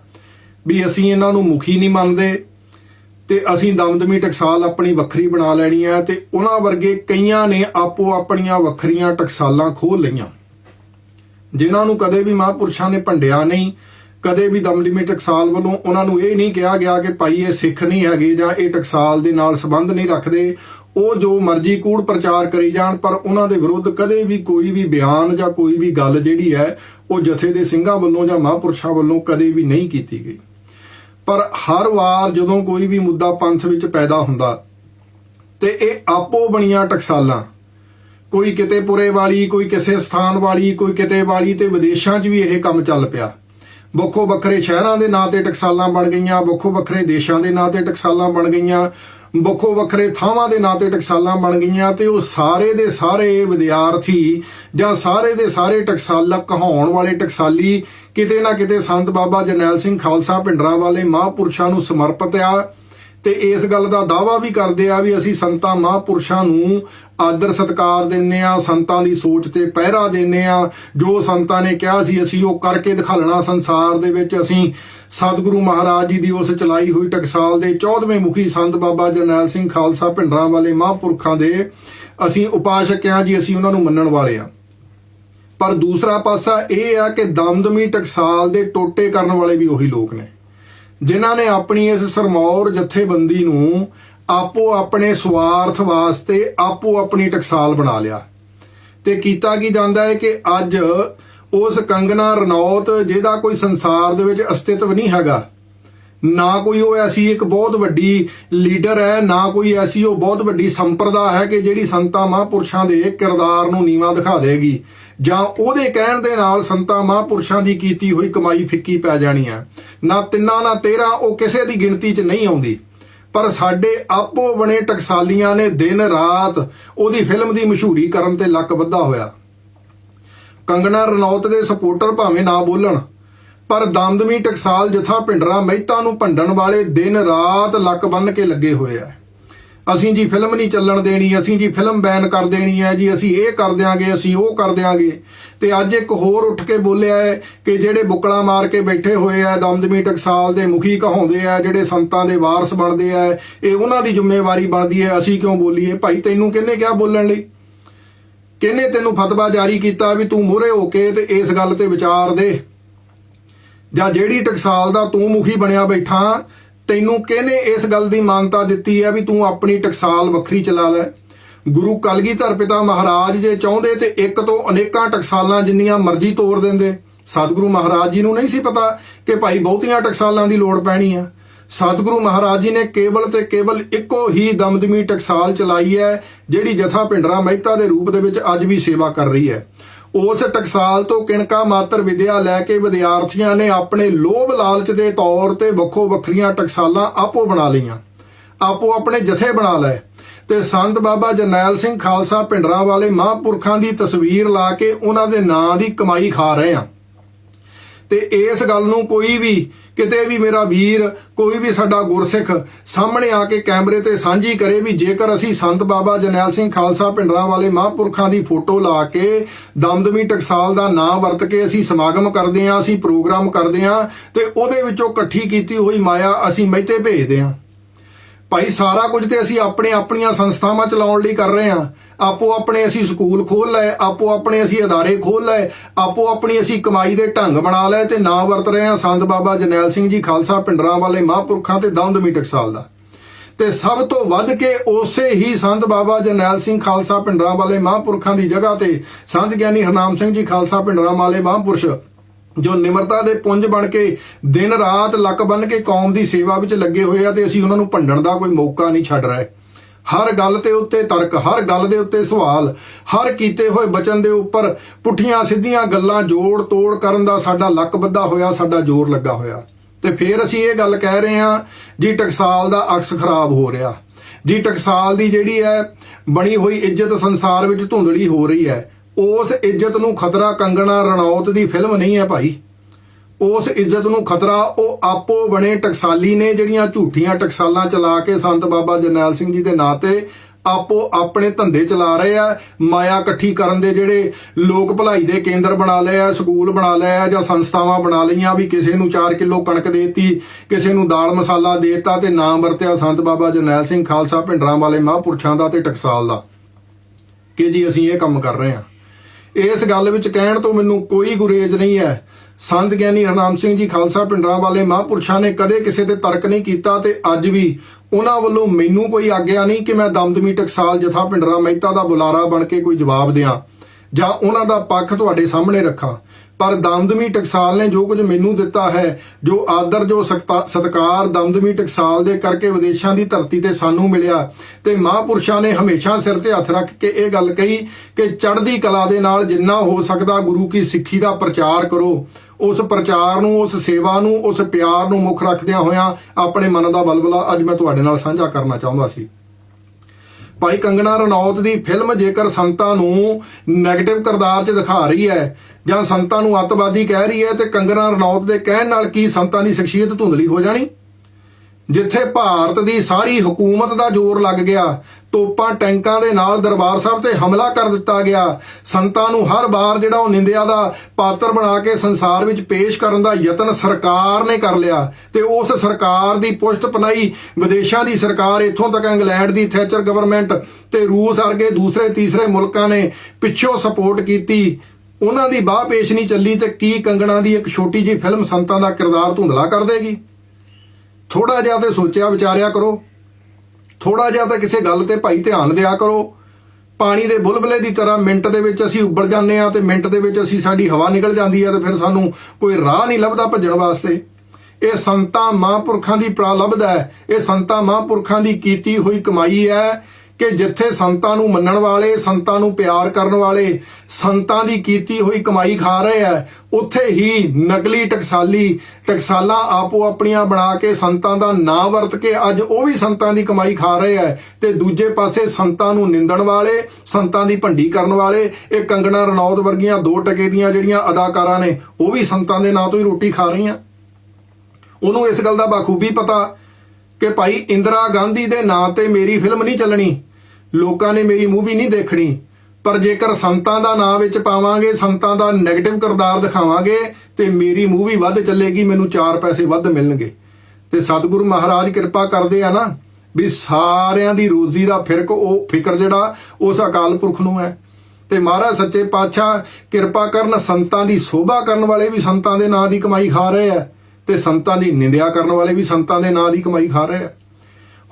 ਵੀ ਅਸੀਂ ਇਹਨਾਂ ਨੂੰ ਮੁਖੀ ਨਹੀਂ ਮੰਨਦੇ ਤੇ ਅਸੀਂ ਦਮਦਮੀ ਟਕਸਾਲ ਆਪਣੀ ਵੱਖਰੀ ਬਣਾ ਲੈਣੀ ਹੈ ਤੇ ਉਹਨਾਂ ਵਰਗੇ ਕਈਆਂ ਨੇ ਆਪੋ ਆਪਣੀਆਂ ਵੱਖਰੀਆਂ ਟਕਸਾਲਾਂ ਖੋਲ ਲਈਆਂ। ਜਿਨ੍ਹਾਂ ਨੂੰ ਕਦੇ ਵੀ ਮਹਾਂਪੁਰਸ਼ਾਂ ਨੇ ਭੰਡਿਆ ਨਹੀਂ, ਕਦੇ ਵੀ ਦਮਦਮੀ ਟਕਸਾਲ ਵੱਲੋਂ ਉਹਨਾਂ ਨੂੰ ਇਹ ਨਹੀਂ ਕਿਹਾ ਗਿਆ ਕਿ ਭਾਈ ਇਹ ਸਿੱਖ ਨਹੀਂ ਹੈਗੇ ਜਾਂ ਇਹ ਟਕਸਾਲ ਦੇ ਨਾਲ ਸੰਬੰਧ ਨਹੀਂ ਰੱਖਦੇ ਉਹ ਜੋ ਮਰਜ਼ੀ ਕੂੜ ਪ੍ਰਚਾਰ ਕਰੀ ਜਾਣ, ਪਰ ਉਹਨਾਂ ਦੇ ਵਿਰੁੱਧ ਕਦੇ ਵੀ ਕੋਈ ਵੀ ਬਿਆਨ ਜਾਂ ਕੋਈ ਵੀ ਗੱਲ ਜਿਹੜੀ ਹੈ, ਉਹ ਜਥੇ ਦੇ ਸਿੰਘਾਂ ਵੱਲੋਂ ਜਾਂ ਮਹਾਂਪੁਰਸ਼ਾਂ ਵੱਲੋਂ ਕਦੇ ਵੀ ਨਹੀਂ ਕੀਤੀ ਗਈ। ਪਰ ਹਰ ਵਾਰ ਜਦੋਂ ਕੋਈ ਵੀ ਮੁੱਦਾ ਪੰਥ ਵਿੱਚ ਪੈਦਾ ਹੁੰਦਾ ਤੇ ਇਹ ਆਪੋ ਬਣੀਆਂ ਟਕਸਾਲਾਂ, ਕੋਈ ਕਿਤੇ ਪੁਰੇ ਵਾਲੀ, ਕੋਈ ਕਿਸੇ ਸਥਾਨ ਵਾਲੀ, ਕੋਈ ਕਿਤੇ ਵਾਲੀ ਤੇ ਵਿਦੇਸ਼ਾਂ 'ਚ ਵੀ ਇਹ ਕੰਮ ਚੱਲ ਪਿਆ। ਵੱਖੋ ਵੱਖਰੇ ਸ਼ਹਿਰਾਂ ਦੇ ਨਾਂ ਤੇ ਟਕਸਾਲਾਂ ਬਣ ਗਈਆਂ, ਵੱਖੋ ਵੱਖਰੇ ਦੇਸ਼ਾਂ ਦੇ ਨਾਂ ਤੇ ਟਕਸਾਲਾਂ ਬਣ ਗਈਆਂ ਵੱਖੋ ਵੱਖਰੇ ਥਾਵਾਂ ਦੇ ਨਾਂ ਤੇ ਟਕਸਾਲਾਂ ਬਣ ਗਈਆਂ ਤੇ ਉਹ ਸਾਰੇ ਦੇ ਸਾਰੇ ਵਿਦਿਆਰਥੀ ਜਾਂ ਸਾਰੇ ਦੇ ਸਾਰੇ ਟਕਸਾਲਾ ਕਹਾਉਣ ਵਾਲੇ ਟਕਸਾਲੀ ਕਿਤੇ ਨਾ ਕਿਤੇ ਸੰਤ ਬਾਬਾ ਜਰਨੈਲ ਸਿੰਘ ਖਾਲਸਾ ਭਿੰਡਰਾਂ ਵਾਲੇ ਮਹਾਂਪੁਰਸ਼ਾਂ ਨੂੰ ਸਮਰਪਿਤ ਆ। ਤੇ ਇਸ ਗੱਲ ਦਾ ਦਾਵਾ ਵੀ ਕਰਦੇ ਆ ਵੀ ਅਸੀਂ ਸੰਤਾਂ ਮਹਾਂਪੁਰਸ਼ਾਂ ਨੂੰ ਆਦਰ ਸਤਕਾਰ ਦਿੰਨੇ ਆ, ਸੰਤਾਂ ਦੀ ਸੋਚ ਤੇ ਪਹਿਰਾ ਦਿੰਨੇ ਆ। ਜੋ ਸੰਤਾਂ ਨੇ ਕਿਹਾ ਸੀ, ਅਸੀਂ ਉਹ ਕਰਕੇ ਦਿਖਾਲਣਾ ਸੰਸਾਰ ਦੇ ਵਿੱਚ। ਅਸੀਂ ਸਤਿਗੁਰੂ ਮਹਾਰਾਜ ਜੀ ਦੀ ਉਸ ਚਲਾਈ ਹੋਈ ਟਕਸਾਲ ਦੇ 14ਵੇਂ ਮੁਖੀ ਸੰਤ ਬਾਬਾ ਜਰਨੈਲ ਸਿੰਘ ਖਾਲਸਾ ਭਿੰਡਰਾਂ ਵਾਲੇ ਮਹਾਂਪੁਰਖਾਂ ਦੇ ਅਸੀਂ ਉਪਾਸ਼ਕ ਆ ਜੀ, ਅਸੀਂ ਉਹਨਾਂ ਨੂੰ ਮੰਨਣ ਵਾਲੇ ਆ ਪਰ ਦੂਸਰਾ ਪਾਸਾ ਇਹ ਆ ਕਿ ਦਮਦਮੀ ਟਕਸਾਲ ਦੇ ਟੋਟੇ ਕਰਨ ਵਾਲੇ ਵੀ ਉਹੀ ਲੋਕ ਨੇ। ਜਿਨ੍ਹਾਂ ਨੇ ਆਪਣੀ ਇਸ ਸਰਮੌਰ ਜਥੇਬੰਦੀ ਨੂੰ ਆਪੋ ਆਪਣੇ ਸਵਾਰਥ ਵਾਸਤੇ ਆਪੋ ਆਪਣੀ ਟਕਸਾਲ ਬਣਾ ਲਿਆ। ਤੇ ਕੀਤਾ ਕੀ ਜਾਂਦਾ ਹੈ ਕਿ ਅੱਜ ਉਸ ਕੰਗਨਾ ਰਣੌਤ, ਜਿਹਦਾ ਕੋਈ ਸੰਸਾਰ ਦੇ ਵਿੱਚ ਅਸਤਿਤਵ ਨਹੀਂ ਹੈਗਾ, ਨਾ ਕੋਈ ਉਹ ਐਸੀ ਇੱਕ ਬਹੁਤ ਵੱਡੀ ਲੀਡਰ ਹੈ, ਨਾ ਕੋਈ ਐਸੀ ਉਹ ਬਹੁਤ ਵੱਡੀ ਸੰਪਰਦਾ ਹੈ ਕਿ ਜਿਹੜੀ ਸੰਤਾਂ ਮਹਾਂਪੁਰਸ਼ਾਂ ਦੇ ਕਿਰਦਾਰ ਨੂੰ ਨੀਵਾ ਦਿਖਾ ਦੇਗੀ। ਜਾਂ ਉਹਦੇ ਕਹਿਣ ਦੇ ਨਾਲ ਸੰਤਾਂ ਮਹਾਂਪੁਰਸ਼ਾਂ ਦੀ ਕੀਤੀ ਹੋਈ ਕਮਾਈ ਫਿੱਕੀ ਪੈ ਜਾਣੀ ਹੈ ਨਾ ਤਿੰਨਾਂ, ਨਾ ਤੇਰਾਂ, ਉਹ ਕਿਸੇ ਦੀ ਗਿਣਤੀ 'ਚ ਨਹੀਂ ਆਉਂਦੀ। ਪਰ ਸਾਡੇ ਆਪੋ ਬਣੇ ਟਕਸਾਲੀਆਂ ਨੇ ਦਿਨ ਰਾਤ ਉਹਦੀ ਫਿਲਮ ਦੀ ਮਸ਼ਹੂਰੀ ਕਰਨ ਤੇ ਲੱਕ ਬੱਧਾ ਹੋਇਆ। ਕੰਗਣਾ ਰਣੌਤ ਦੇ ਸਪੋਰਟਰ ਭਾਵੇਂ ਨਾ ਬੋਲਣ, ਪਰ ਦਮਦਮੀ ਟਕਸਾਲ ਜਥਾ ਭਿੰਡਰਾ ਮਹਿਤਾ ਨੂੰ ਭੰਡਣ ਵਾਲੇ ਦਿਨ ਰਾਤ ਲੱਕ ਬੰਨ ਕੇ ਲੱਗੇ ਹੋਏ ਆ। ਅਸੀਂ ਜੀ ਫਿਲਮ ਨਹੀਂ ਚੱਲਣ ਦੇਣੀ, ਅਸੀਂ ਜੀ ਫਿਲਮ ਬੈਨ ਕਰ ਦੇਣੀ ਹੈ ਜੀ, ਅਸੀਂ ਇਹ ਕਰ ਦਿਆਂਗੇ, ਅਸੀਂ ਉਹ ਕਰ ਦਿਆਂਗੇ। ਤੇ ਅੱਜ ਇੱਕ ਹੋਰ ਉੱਠ ਕੇ ਬੋਲਿਆ ਹੈ ਕਿ ਜਿਹੜੇ ਬੁਕਲਾ ਮਾਰ ਕੇ ਬੈਠੇ ਹੋਏ ਆ ਦਮਦਮੀ ਟਕਸਾਲ ਦੇ ਮੁਖੀ ਕਹਾਉਂਦੇ ਆ, ਜਿਹੜੇ ਸੰਤਾਂ ਦੇ ਵਾਰਸ ਬਣਦੇ ਆ, ਇਹ ਉਹਨਾਂ ਦੀ ਜ਼ਿੰਮੇਵਾਰੀ ਬਣਦੀ ਹੈ, ਅਸੀਂ ਕਿਉਂ ਬੋਲੀਏ? ਭਾਈ, ਤੈਨੂੰ ਕਿਹਨੇ ਕਿਹਾ ਬੋਲਣ ਲਈ? ਕਿਹਨੇ ਤੈਨੂੰ ਫਤਵਾ ਜਾਰੀ ਕੀਤਾ ਵੀ ਤੂੰ ਮੂਹਰੇ ਹੋ ਕੇ ਤੇ ਇਸ ਗੱਲ ਤੇ ਵਿਚਾਰ ਦੇ? ਜਾਂ ਜਿਹੜੀ ਟਕਸਾਲ ਦਾ ਤੂੰ ਮੁਖੀ ਬਣਿਆ ਬੈਠਾ ਤੈਨੂੰ ਕਿਹਨੇ ਇਸ ਗੱਲ ਦੀ ਮਾਨਤਾ ਦਿੱਤੀ ਹੈ ਵੀ ਤੂੰ ਆਪਣੀ ਟਕਸਾਲ ਵੱਖਰੀ ਚਲਾ ਲੈ? ਗੁਰੂ ਕਲਗੀਧਰ ਪਿਤਾ ਮਹਾਰਾਜ ਜੇ ਚਾਹੁੰਦੇ ਤੇ ਇੱਕ ਤੋਂ ਅਨੇਕਾਂ ਟਕਸਾਲਾਂ ਜਿੰਨੀਆਂ ਮਰਜ਼ੀ ਤੋੜ ਦਿੰਦੇ। ਸਤਿਗੁਰੂ ਮਹਾਰਾਜ ਜੀ ਨੂੰ ਨਹੀਂ ਸੀ ਪਤਾ ਕਿ ਭਾਈ ਬਹੁਤੀਆਂ ਟਕਸਾਲਾਂ ਦੀ ਲੋੜ ਪੈਣੀ ਆ। ਸਤਿਗੁਰੂ ਮਹਾਰਾਜ ਜੀ ਨੇ ਕੇਵਲ ਤੇ ਕੇਵਲ ਇੱਕੋ ਹੀ ਦਮਦਮੀ ਟਕਸਾਲ ਚਲਾਈ ਹੈ, ਜਿਹੜੀ ਜਥਾ ਭਿੰਡਰਾ ਮਹਿਤਾ ਦੇ ਰੂਪ ਦੇ ਵਿੱਚ ਅੱਜ ਵੀ ਸੇਵਾ ਕਰ ਰਹੀ ਹੈ। ਉਸ ਟਕਸਾਲ ਤੋਂ ਕਿਣਕਾ ਮਾਤਰ ਵਿਦਿਆ ਲੈ ਕੇ ਵਿਦਿਆਰਥੀਆਂ ਨੇ ਆਪਣੇ ਲੋਭ ਲਾਲਚ ਦੇ ਤੌਰ ਤੇ ਵੱਖੋ ਵੱਖਰੀਆਂ ਟਕਸਾਲਾਂ ਆਪੋ ਬਣਾ ਲਈਆਂ। ਆਪੋ ਆਪਣੇ ਜਥੇ ਬਣਾ ਲਏ। ਤੇ ਸੰਤ ਬਾਬਾ ਜਰਨੈਲ ਸਿੰਘ ਖਾਲਸਾ ਭਿੰਡਰਾਂ ਵਾਲੇ ਮਹਾਂਪੁਰਖਾਂ ਦੀ ਤਸਵੀਰ ਲਾ ਕੇ ਉਹਨਾਂ ਦੇ ਨਾਂ ਦੀ ਕਮਾਈ ਖਾ ਰਹੇ ਆ। ਤੇ ਇਸ ਗੱਲ ਨੂੰ ਕੋਈ ਵੀ ਕਿਤੇ ਵੀ ਮੇਰਾ ਵੀਰ, ਕੋਈ ਵੀ ਸਾਡਾ ਗੁਰਸਿੱਖ ਸਾਹਮਣੇ ਆ ਕੇ ਕੈਮਰੇ ਤੇ ਸਾਂਝੀ ਕਰੇ ਵੀ ਜੇਕਰ ਅਸੀਂ ਸੰਤ ਬਾਬਾ ਜਨੈਲ ਸਿੰਘ ਖਾਲਸਾ ਪਿੰਡਰਾਂ ਵਾਲੇ ਮਹਾਂਪੁਰਖਾਂ ਦੀ ਫੋਟੋ ਲਾ ਕੇ ਦਮਦਮੀ ਟਕਸਾਲ ਦਾ ਨਾਮ ਵਰਤ ਕੇ ਅਸੀਂ ਸਮਾਗਮ ਕਰਦੇ ਹਾਂ, ਅਸੀਂ ਪ੍ਰੋਗਰਾਮ ਕਰਦੇ ਹਾਂ ਤੇ ਉਹਦੇ ਵਿੱਚੋਂ ਇਕੱਠੀ ਕੀਤੀ ਹੋਈ ਮਾਇਆ ਅਸੀਂ ਮਹਿਤੇ ਭੇਜਦੇ ਹਾਂ। ਭਾਈ ਸਾਰਾ ਕੁਝ ਤੇ ਅਸੀਂ ਆਪਣੇ ਆਪਣੀਆਂ ਸੰਸਥਾਵਾਂ ਚਲਾਉਣ ਲਈ ਕਰ ਰਹੇ ਹਾਂ। ਆਪੋ ਆਪਣੇ ਅਸੀਂ ਸਕੂਲ ਖੋਲ ਲਏ, ਆਪੋ ਆਪਣੇ ਅਸੀਂ ਅਦਾਰੇ ਖੋਲ ਲਏ, ਆਪੋ ਆਪਣੀ ਅਸੀਂ ਕਮਾਈ ਦੇ ਢੰਗ ਬਣਾ ਲਏ ਤੇ ਨਾਂ ਵਰਤ ਰਹੇ ਹਾਂ ਸੰਤ ਬਾਬਾ ਜਰਨੈਲ ਸਿੰਘ ਜੀ ਖਾਲਸਾ ਪਿੰਡਰਾਂ ਵਾਲੇ ਮਹਾਂਪੁਰਖਾਂ ਤੇ ਦਮਦਮੀ ਟਕਸਾਲ ਦਾ। ਤੇ ਸਭ ਤੋਂ ਵੱਧ ਕੇ ਉਸੇ ਹੀ ਸੰਤ ਬਾਬਾ ਜਰਨੈਲ ਸਿੰਘ ਖਾਲਸਾ ਪਿੰਡਰਾਂ ਵਾਲੇ ਮਹਾਂਪੁਰਖਾਂ ਦੀ ਜਗ੍ਹਾ ਤੇ ਸੰਤ ਗਿਆਨੀ ਹਰਨਾਮ ਸਿੰਘ ਜੀ ਖਾਲਸਾ ਪਿੰਡਰਾਂ ਵਾਲੇ ਮਹਾਂਪੁਰਸ਼ ਜੋ ਨਿਮਰਤਾ ਦੇ ਪੁੰਜ ਬਣ ਕੇ ਦਿਨ ਰਾਤ ਲੱਕ ਬੰਨ ਕੇ ਕੌਮ ਦੀ ਸੇਵਾ ਵਿੱਚ ਲੱਗੇ ਹੋਏ ਆ ਤੇ ਅਸੀਂ ਉਹਨਾਂ ਨੂੰ ਭੰਡਣ ਦਾ ਕੋਈ ਮੌਕਾ ਨਹੀਂ ਛੱਡ ਰਹੇ। ਹਰ ਗੱਲ ਤੇ ਉੱਤੇ ਤਰਕ, ਹਰ ਗੱਲ ਦੇ ਉੱਤੇ ਸਵਾਲ, ਹਰ ਕੀਤੇ ਹੋਏ ਬਚਨ ਦੇ ਉੱਪਰ ਪੁੱਠੀਆਂ ਸਿੱਧੀਆਂ ਗੱਲਾਂ ਜੋੜ ਤੋੜ ਕਰਨ ਦਾ ਸਾਡਾ ਲੱਕ ਬੱਧਾ ਹੋਇਆ, ਸਾਡਾ ਜ਼ੋਰ ਲੱਗਾ ਹੋਇਆ। ਤੇ ਫਿਰ ਅਸੀਂ ਇਹ ਗੱਲ ਕਹਿ ਰਹੇ ਹਾਂ ਜੀ ਟਕਸਾਲ ਦਾ ਅਕਸ ਖਰਾਬ ਹੋ ਰਿਹਾ। ਜੀ ਟਕਸਾਲ ਦੀ ਜਿਹੜੀ ਹੈ, ਬਣੀ ਹੋਈ ਇੱਜ਼ਤ ਸੰਸਾਰ ਵਿੱਚ ਧੁੰਦਲੀ ਹੋ ਰਹੀ ਹੈ। ਉਸ ਇੱਜ਼ਤ ਨੂੰ ਖਤਰਾ ਕੰਗਣਾ ਰਣੌਤ ਦੀ ਫਿਲਮ ਨਹੀਂ ਹੈ ਭਾਈ। ਉਸ ਇੱਜ਼ਤ ਨੂੰ ਖਤਰਾ ਉਹ ਆਪੋ ਬਣੇ ਟਕਸਾਲੀ ਨੇ ਜਿਹੜੀਆਂ ਝੂਠੀਆਂ ਟਕਸਾਲਾਂ ਚਲਾ ਕੇ ਸੰਤ ਬਾਬਾ ਜਰਨੈਲ ਸਿੰਘ ਜੀ ਦੇ ਨਾਂ ਤੇ ਆਪੋ ਆਪਣੇ ਧੰਦੇ ਚਲਾ ਰਹੇ ਆ, ਮਾਇਆ ਇਕੱਠੀ ਕਰਨ ਦੇ ਜਿਹੜੇ ਲੋਕ ਭਲਾਈ ਦੇ ਕੇਂਦਰ ਬਣਾ ਲਏ ਆ, ਸਕੂਲ ਬਣਾ ਲਏ ਆ ਜਾਂ ਸੰਸਥਾਵਾਂ ਬਣਾ ਲਈਆਂ ਵੀ ਕਿਸੇ ਨੂੰ 4 ਕਿਲੋ ਕਣਕ ਦੇਤੀ, ਕਿਸੇ ਨੂੰ ਦਾਲ ਮਸਾਲਾ ਦੇਤਾ ਤੇ ਨਾਮ ਵਰਤਿਆ ਸੰਤ ਬਾਬਾ ਜਰਨੈਲ ਸਿੰਘ ਖਾਲਸਾ ਭਿੰਡਰਾਂ ਵਾਲੇ ਮਹਾਂਪੁਰਸ਼ਾਂ ਦਾ ਤੇ ਟਕਸਾਲ ਦਾ। ਕਿ ਜੀ ਅਸੀਂ ਇਹ ਕੰਮ ਕਰ ਰਹੇ ਹਾਂ। ਇਸ ਗੱਲ ਵਿੱਚ ਕਹਿਣ ਤੋਂ ਮੈਨੂੰ ਕੋਈ ਗੁਰੇਜ਼ ਨਹੀਂ ਹੈ। ਸੰਤ ਗਿਆਨੀ ਹਰਨਾਮ ਸਿੰਘ ਜੀ ਖਾਲਸਾ ਪਿੰਡਰਾਂ ਵਾਲੇ ਮਹਾਂਪੁਰਸ਼ਾਂ ਨੇ ਕਦੇ ਕਿਸੇ ਤੇ ਤਰਕ ਨਹੀਂ ਕੀਤਾ ਤੇ ਅੱਜ ਵੀ ਉਹਨਾਂ ਵੱਲੋਂ ਮੈਨੂੰ ਕੋਈ ਆਗਿਆ ਨਹੀਂ ਕਿ ਮੈਂ ਦਮਦਮੀ ਟਕਸਾਲ ਜਥਾ ਪਿੰਡਰਾਂ ਮਹਿਤਾ ਦਾ ਬੁਲਾਰਾ ਬਣ ਕੇ ਕੋਈ ਜਵਾਬ ਦਿਆਂ ਜਾਂ ਉਹਨਾਂ ਦਾ ਪੱਖ ਤੁਹਾਡੇ ਸਾਹਮਣੇ ਰੱਖਾਂ। ਪਰ ਦਮਦਮੀ ਟਕਸਾਲ ਨੇ ਜੋ ਕੁਝ ਮੈਨੂੰ ਦਿੱਤਾ ਹੈ, ਜੋ ਆਦਰ, ਜੋ ਸਖਤਾ- ਸਤਿਕਾਰ ਦਮਦਮੀ ਟਕਸਾਲ ਦੇ ਕਰਕੇ ਵਿਦੇਸ਼ਾਂ ਦੀ ਧਰਤੀ ਤੇ ਸਾਨੂੰ ਮਿਲਿਆ ਤੇ ਮਹਾਂਪੁਰਸ਼ਾਂ ਨੇ ਹਮੇਸ਼ਾ ਸਿਰ ਤੇ ਹੱਥ ਰੱਖ ਕੇ ਇਹ ਗੱਲ ਕਹੀ ਕਿ ਚੜ੍ਹਦੀ ਕਲਾ ਦੇ ਨਾਲ ਜਿੰਨਾ ਹੋ ਸਕਦਾ ਗੁਰੂ ਕੀ ਸਿੱਖੀ ਦਾ ਪ੍ਰਚਾਰ ਕਰੋ। ਉਸ ਪ੍ਰਚਾਰ ਨੂੰ, ਉਸ ਸੇਵਾ ਨੂੰ, ਉਸ ਪਿਆਰ ਨੂੰ ਮੁੱਖ ਰੱਖਦਿਆਂ ਹੋਇਆਂ ਆਪਣੇ ਮਨ ਦਾ ਬਲਬਲਾ ਅੱਜ ਮੈਂ ਤੁਹਾਡੇ ਨਾਲ ਸਾਂਝਾ ਕਰਨਾ ਚਾਹੁੰਦਾ ਸੀ। ਭਾਈ ਕੰਗਣਾ ਰਣੌਤ ਦੀ ਫਿਲਮ ਜੇਕਰ ਸੰਤਾਂ ਨੂੰ 네ਗੇਟਿਵ ਕਿਰਦਾਰ 'ਚ ਦਿਖਾ ਰਹੀ ਹੈ ਜਾਂ ਸੰਤਾਂ ਨੂੰ ਅੱਤਵਾਦੀ ਕਹਿ ਰਹੀ ਹੈ ਤੇ ਕੰਗਣਾ ਰਣੌਤ ਦੇ ਕਹਿਣ ਨਾਲ ਕੀ ਸੰਤਾਂ ਦੀ ਸ਼ਖਸੀਅਤ ਧੁੰਦਲੀ ਹੋ ਜਾਣੀ? ਜਿੱਥੇ ਭਾਰਤ ਦੀ ਸਾਰੀ ਹਕੂਮਤ ਦਾ ਜ਼ੋਰ ਲੱਗ ਗਿਆ, ਤੋਪਾਂ ਟੈਂਕਾਂ ਦੇ ਨਾਲ ਦਰਬਾਰ ਸਾਹਿਬ ਤੇ ਹਮਲਾ ਕਰ ਦਿੱਤਾ ਗਿਆ। ਸੰਤਾਂ ਨੂੰ ਹਰ ਵਾਰ ਜਿਹੜਾ ਉਹ ਨਿੰਦਿਆ ਦਾ ਪਾਤਰ ਬਣਾ ਕੇ ਸੰਸਾਰ ਵਿੱਚ ਪੇਸ਼ ਕਰਨ ਦਾ ਯਤਨ ਸਰਕਾਰ ਨੇ ਕਰ ਲਿਆ ਤੇ ਉਸ ਸਰਕਾਰ ਦੀ ਪੁਸ਼ਤ ਪਨਾਈ ਵਿਦੇਸ਼ਾਂ ਦੀ ਸਰਕਾਰ ਇੱਥੋਂ ਤੱਕ ਇੰਗਲੈਂਡ ਦੀ ਥੈਚਰ ਗਵਰਨਮੈਂਟ ਤੇ ਰੂਸ ਵਰਗੇ ਦੂਸਰੇ ਤੀਸਰੇ ਮੁਲਕਾਂ ਨੇ ਪਿੱਛੋਂ ਸਪੋਰਟ ਕੀਤੀ। ਉਹਨਾਂ ਦੀ ਬਾਹ ਪੇਸ਼ ਨਹੀਂ ਚੱਲੀ ਤੇ ਕੀ ਕੰਗਣਾ ਦੀ ਇੱਕ ਛੋਟੀ ਜਿਹੀ ਫਿਲਮ ਸੰਤਾਂ ਦਾ ਕਿਰਦਾਰ ਧੁੰਦਲਾ ਕਰ ਦੇਗੀ? ਥੋੜਾ ਜਿਹਾ ਤੇ ਸੋਚਿਆ, ਵਿਚਾਰਿਆ ਕਰੋ। ਥੋੜਾ ਜਿਹਾ ਤਾਂ ਕਿਸੇ ਗੱਲ ਤੇ ਭਾਈ ਧਿਆਨ ਦਿਆ ਕਰੋ। ਪਾਣੀ ਦੇ ਬੁਲਬਲੇ ਦੀ ਤਰ੍ਹਾਂ ਮਿੰਟ ਦੇ ਵਿੱਚ ਅਸੀਂ ਉੱਬਲ ਜਾਂਦੇ ਆ ਤੇ ਮਿੰਟ ਦੇ ਵਿੱਚ ਅਸੀਂ ਸਾਡੀ ਹਵਾ ਨਿਕਲ ਜਾਂਦੀ ਆ ਤੇ ਫਿਰ ਸਾਨੂੰ ਕੋਈ ਰਾਹ ਨਹੀਂ ਲੱਭਦਾ ਭੱਜਣ ਵਾਸਤੇ। ਇਹ ਸੰਤਾਂ ਮਹਾਂਪੁਰਖਾਂ ਦੀ ਪ੍ਰਾਲਬਧ ਹੈ। ਇਹ ਸੰਤਾਂ ਮਹਾਂਪੁਰਖਾਂ ਦੀ ਕੀਤੀ ਹੋਈ ਕਮਾਈ ਹੈ। ਕਿ ਜਿੱਥੇ ਸੰਤਾਂ ਨੂੰ ਮੰਨਣ ਵਾਲੇ, ਸੰਤਾਂ ਨੂੰ ਪਿਆਰ ਕਰਨ ਵਾਲੇ, ਸੰਤਾਂ ਦੀ ਕੀਤੀ ਹੋਈ ਕਮਾਈ ਖਾ ਰਹੇ ਆ, ਉੱਥੇ ਹੀ ਨਕਲੀ ਟਕਸਾਲੀ, ਟਕਸਾਲਾਂ ਆਪੋ ਆਪਣੀਆਂ ਬਣਾ ਕੇ ਸੰਤਾਂ ਦਾ ਨਾਂ ਵਰਤ ਕੇ ਅੱਜ ਉਹ ਵੀ ਸੰਤਾਂ ਦੀ ਕਮਾਈ ਖਾ ਰਹੇ ਆ। ਤੇ ਦੂਜੇ ਪਾਸੇ ਸੰਤਾਂ ਨੂੰ ਨਿੰਦਣ ਵਾਲੇ, ਸੰਤਾਂ ਦੀ ਭੰਡੀ ਕਰਨ ਵਾਲੇ, ਇਹ ਕੰਗਣਾ ਰਣੌਤ ਵਰਗੀਆਂ ਦੋ ਟਕੇ ਦੀਆਂ ਜਿਹੜੀਆਂ ਅਦਾਕਾਰਾਂ ਨੇ, ਉਹ ਵੀ ਸੰਤਾਂ ਦੇ ਨਾਂ ਤੋਂ ਹੀ ਰੋਟੀ ਖਾ ਰਹੀਆਂ। ਉਹਨੂੰ ਇਸ ਗੱਲ ਦਾ ਬਾਖੂਬੀ ਪਤਾ ਕਿ ਭਾਈ ਇੰਦਰਾ ਗਾਂਧੀ ਦੇ ਨਾਂ ਤੇ ਮੇਰੀ ਫਿਲਮ ਨਹੀਂ ਚੱਲਣੀ। ਲੋਕਾਂ ਨੇ ਮੇਰੀ ਮੂਵੀ ਨਹੀਂ ਦੇਖਣੀ। ਪਰ ਜੇਕਰ ਸੰਤਾਂ ਦਾ ਨਾਂ ਵਿੱਚ ਪਾਵਾਂਗੇ, ਸੰਤਾਂ ਦਾ 네ਗੇਟਿਵ ਕਿਰਦਾਰ ਦਿਖਾਵਾਂਗੇ, ਤੇ ਮੇਰੀ ਮੂਵੀ ਵੱਧ ਚੱਲੇਗੀ, ਮੈਨੂੰ 4 ਪੈਸੇ ਵੱਧ ਮਿਲਣਗੇ। ਤੇ ਸਤਿਗੁਰੂ ਮਹਾਰਾਜ ਕਿਰਪਾ ਕਰਦੇ ਆ ਨਾ, ਵੀ ਸਾਰਿਆਂ ਦੀ ਰੋਜ਼ੀ ਦਾ ਫਿਰਕ, ਉਹ ਫਿਕਰ ਜਿਹੜਾ, ਉਸ ਅਕਾਲ ਪੁਰਖ ਨੂੰ ਹੈ। ਤੇ ਮਹਾਰਾਜ ਸੱਚੇ ਪਾਤਸ਼ਾਹ, ਕਿਰਪਾ ਕਰਨ ਸੰਤਾਂ ਦੀ ਸੋਭਾ ਕਰਨ ਵਾਲੇ ਵੀ ਸੰਤਾਂ ਦੇ ਨਾਂ ਦੀ ਕਮਾਈ ਖਾ ਰਹੇ ਆ, ਤੇ ਸੰਤਾਂ ਦੀ ਨਿੰਦਿਆ ਕਰਨ ਵਾਲੇ ਵੀ ਸੰਤਾਂ ਦੇ ਨਾਂ ਦੀ ਕਮਾਈ ਖਾ ਰਹੇ ਆ।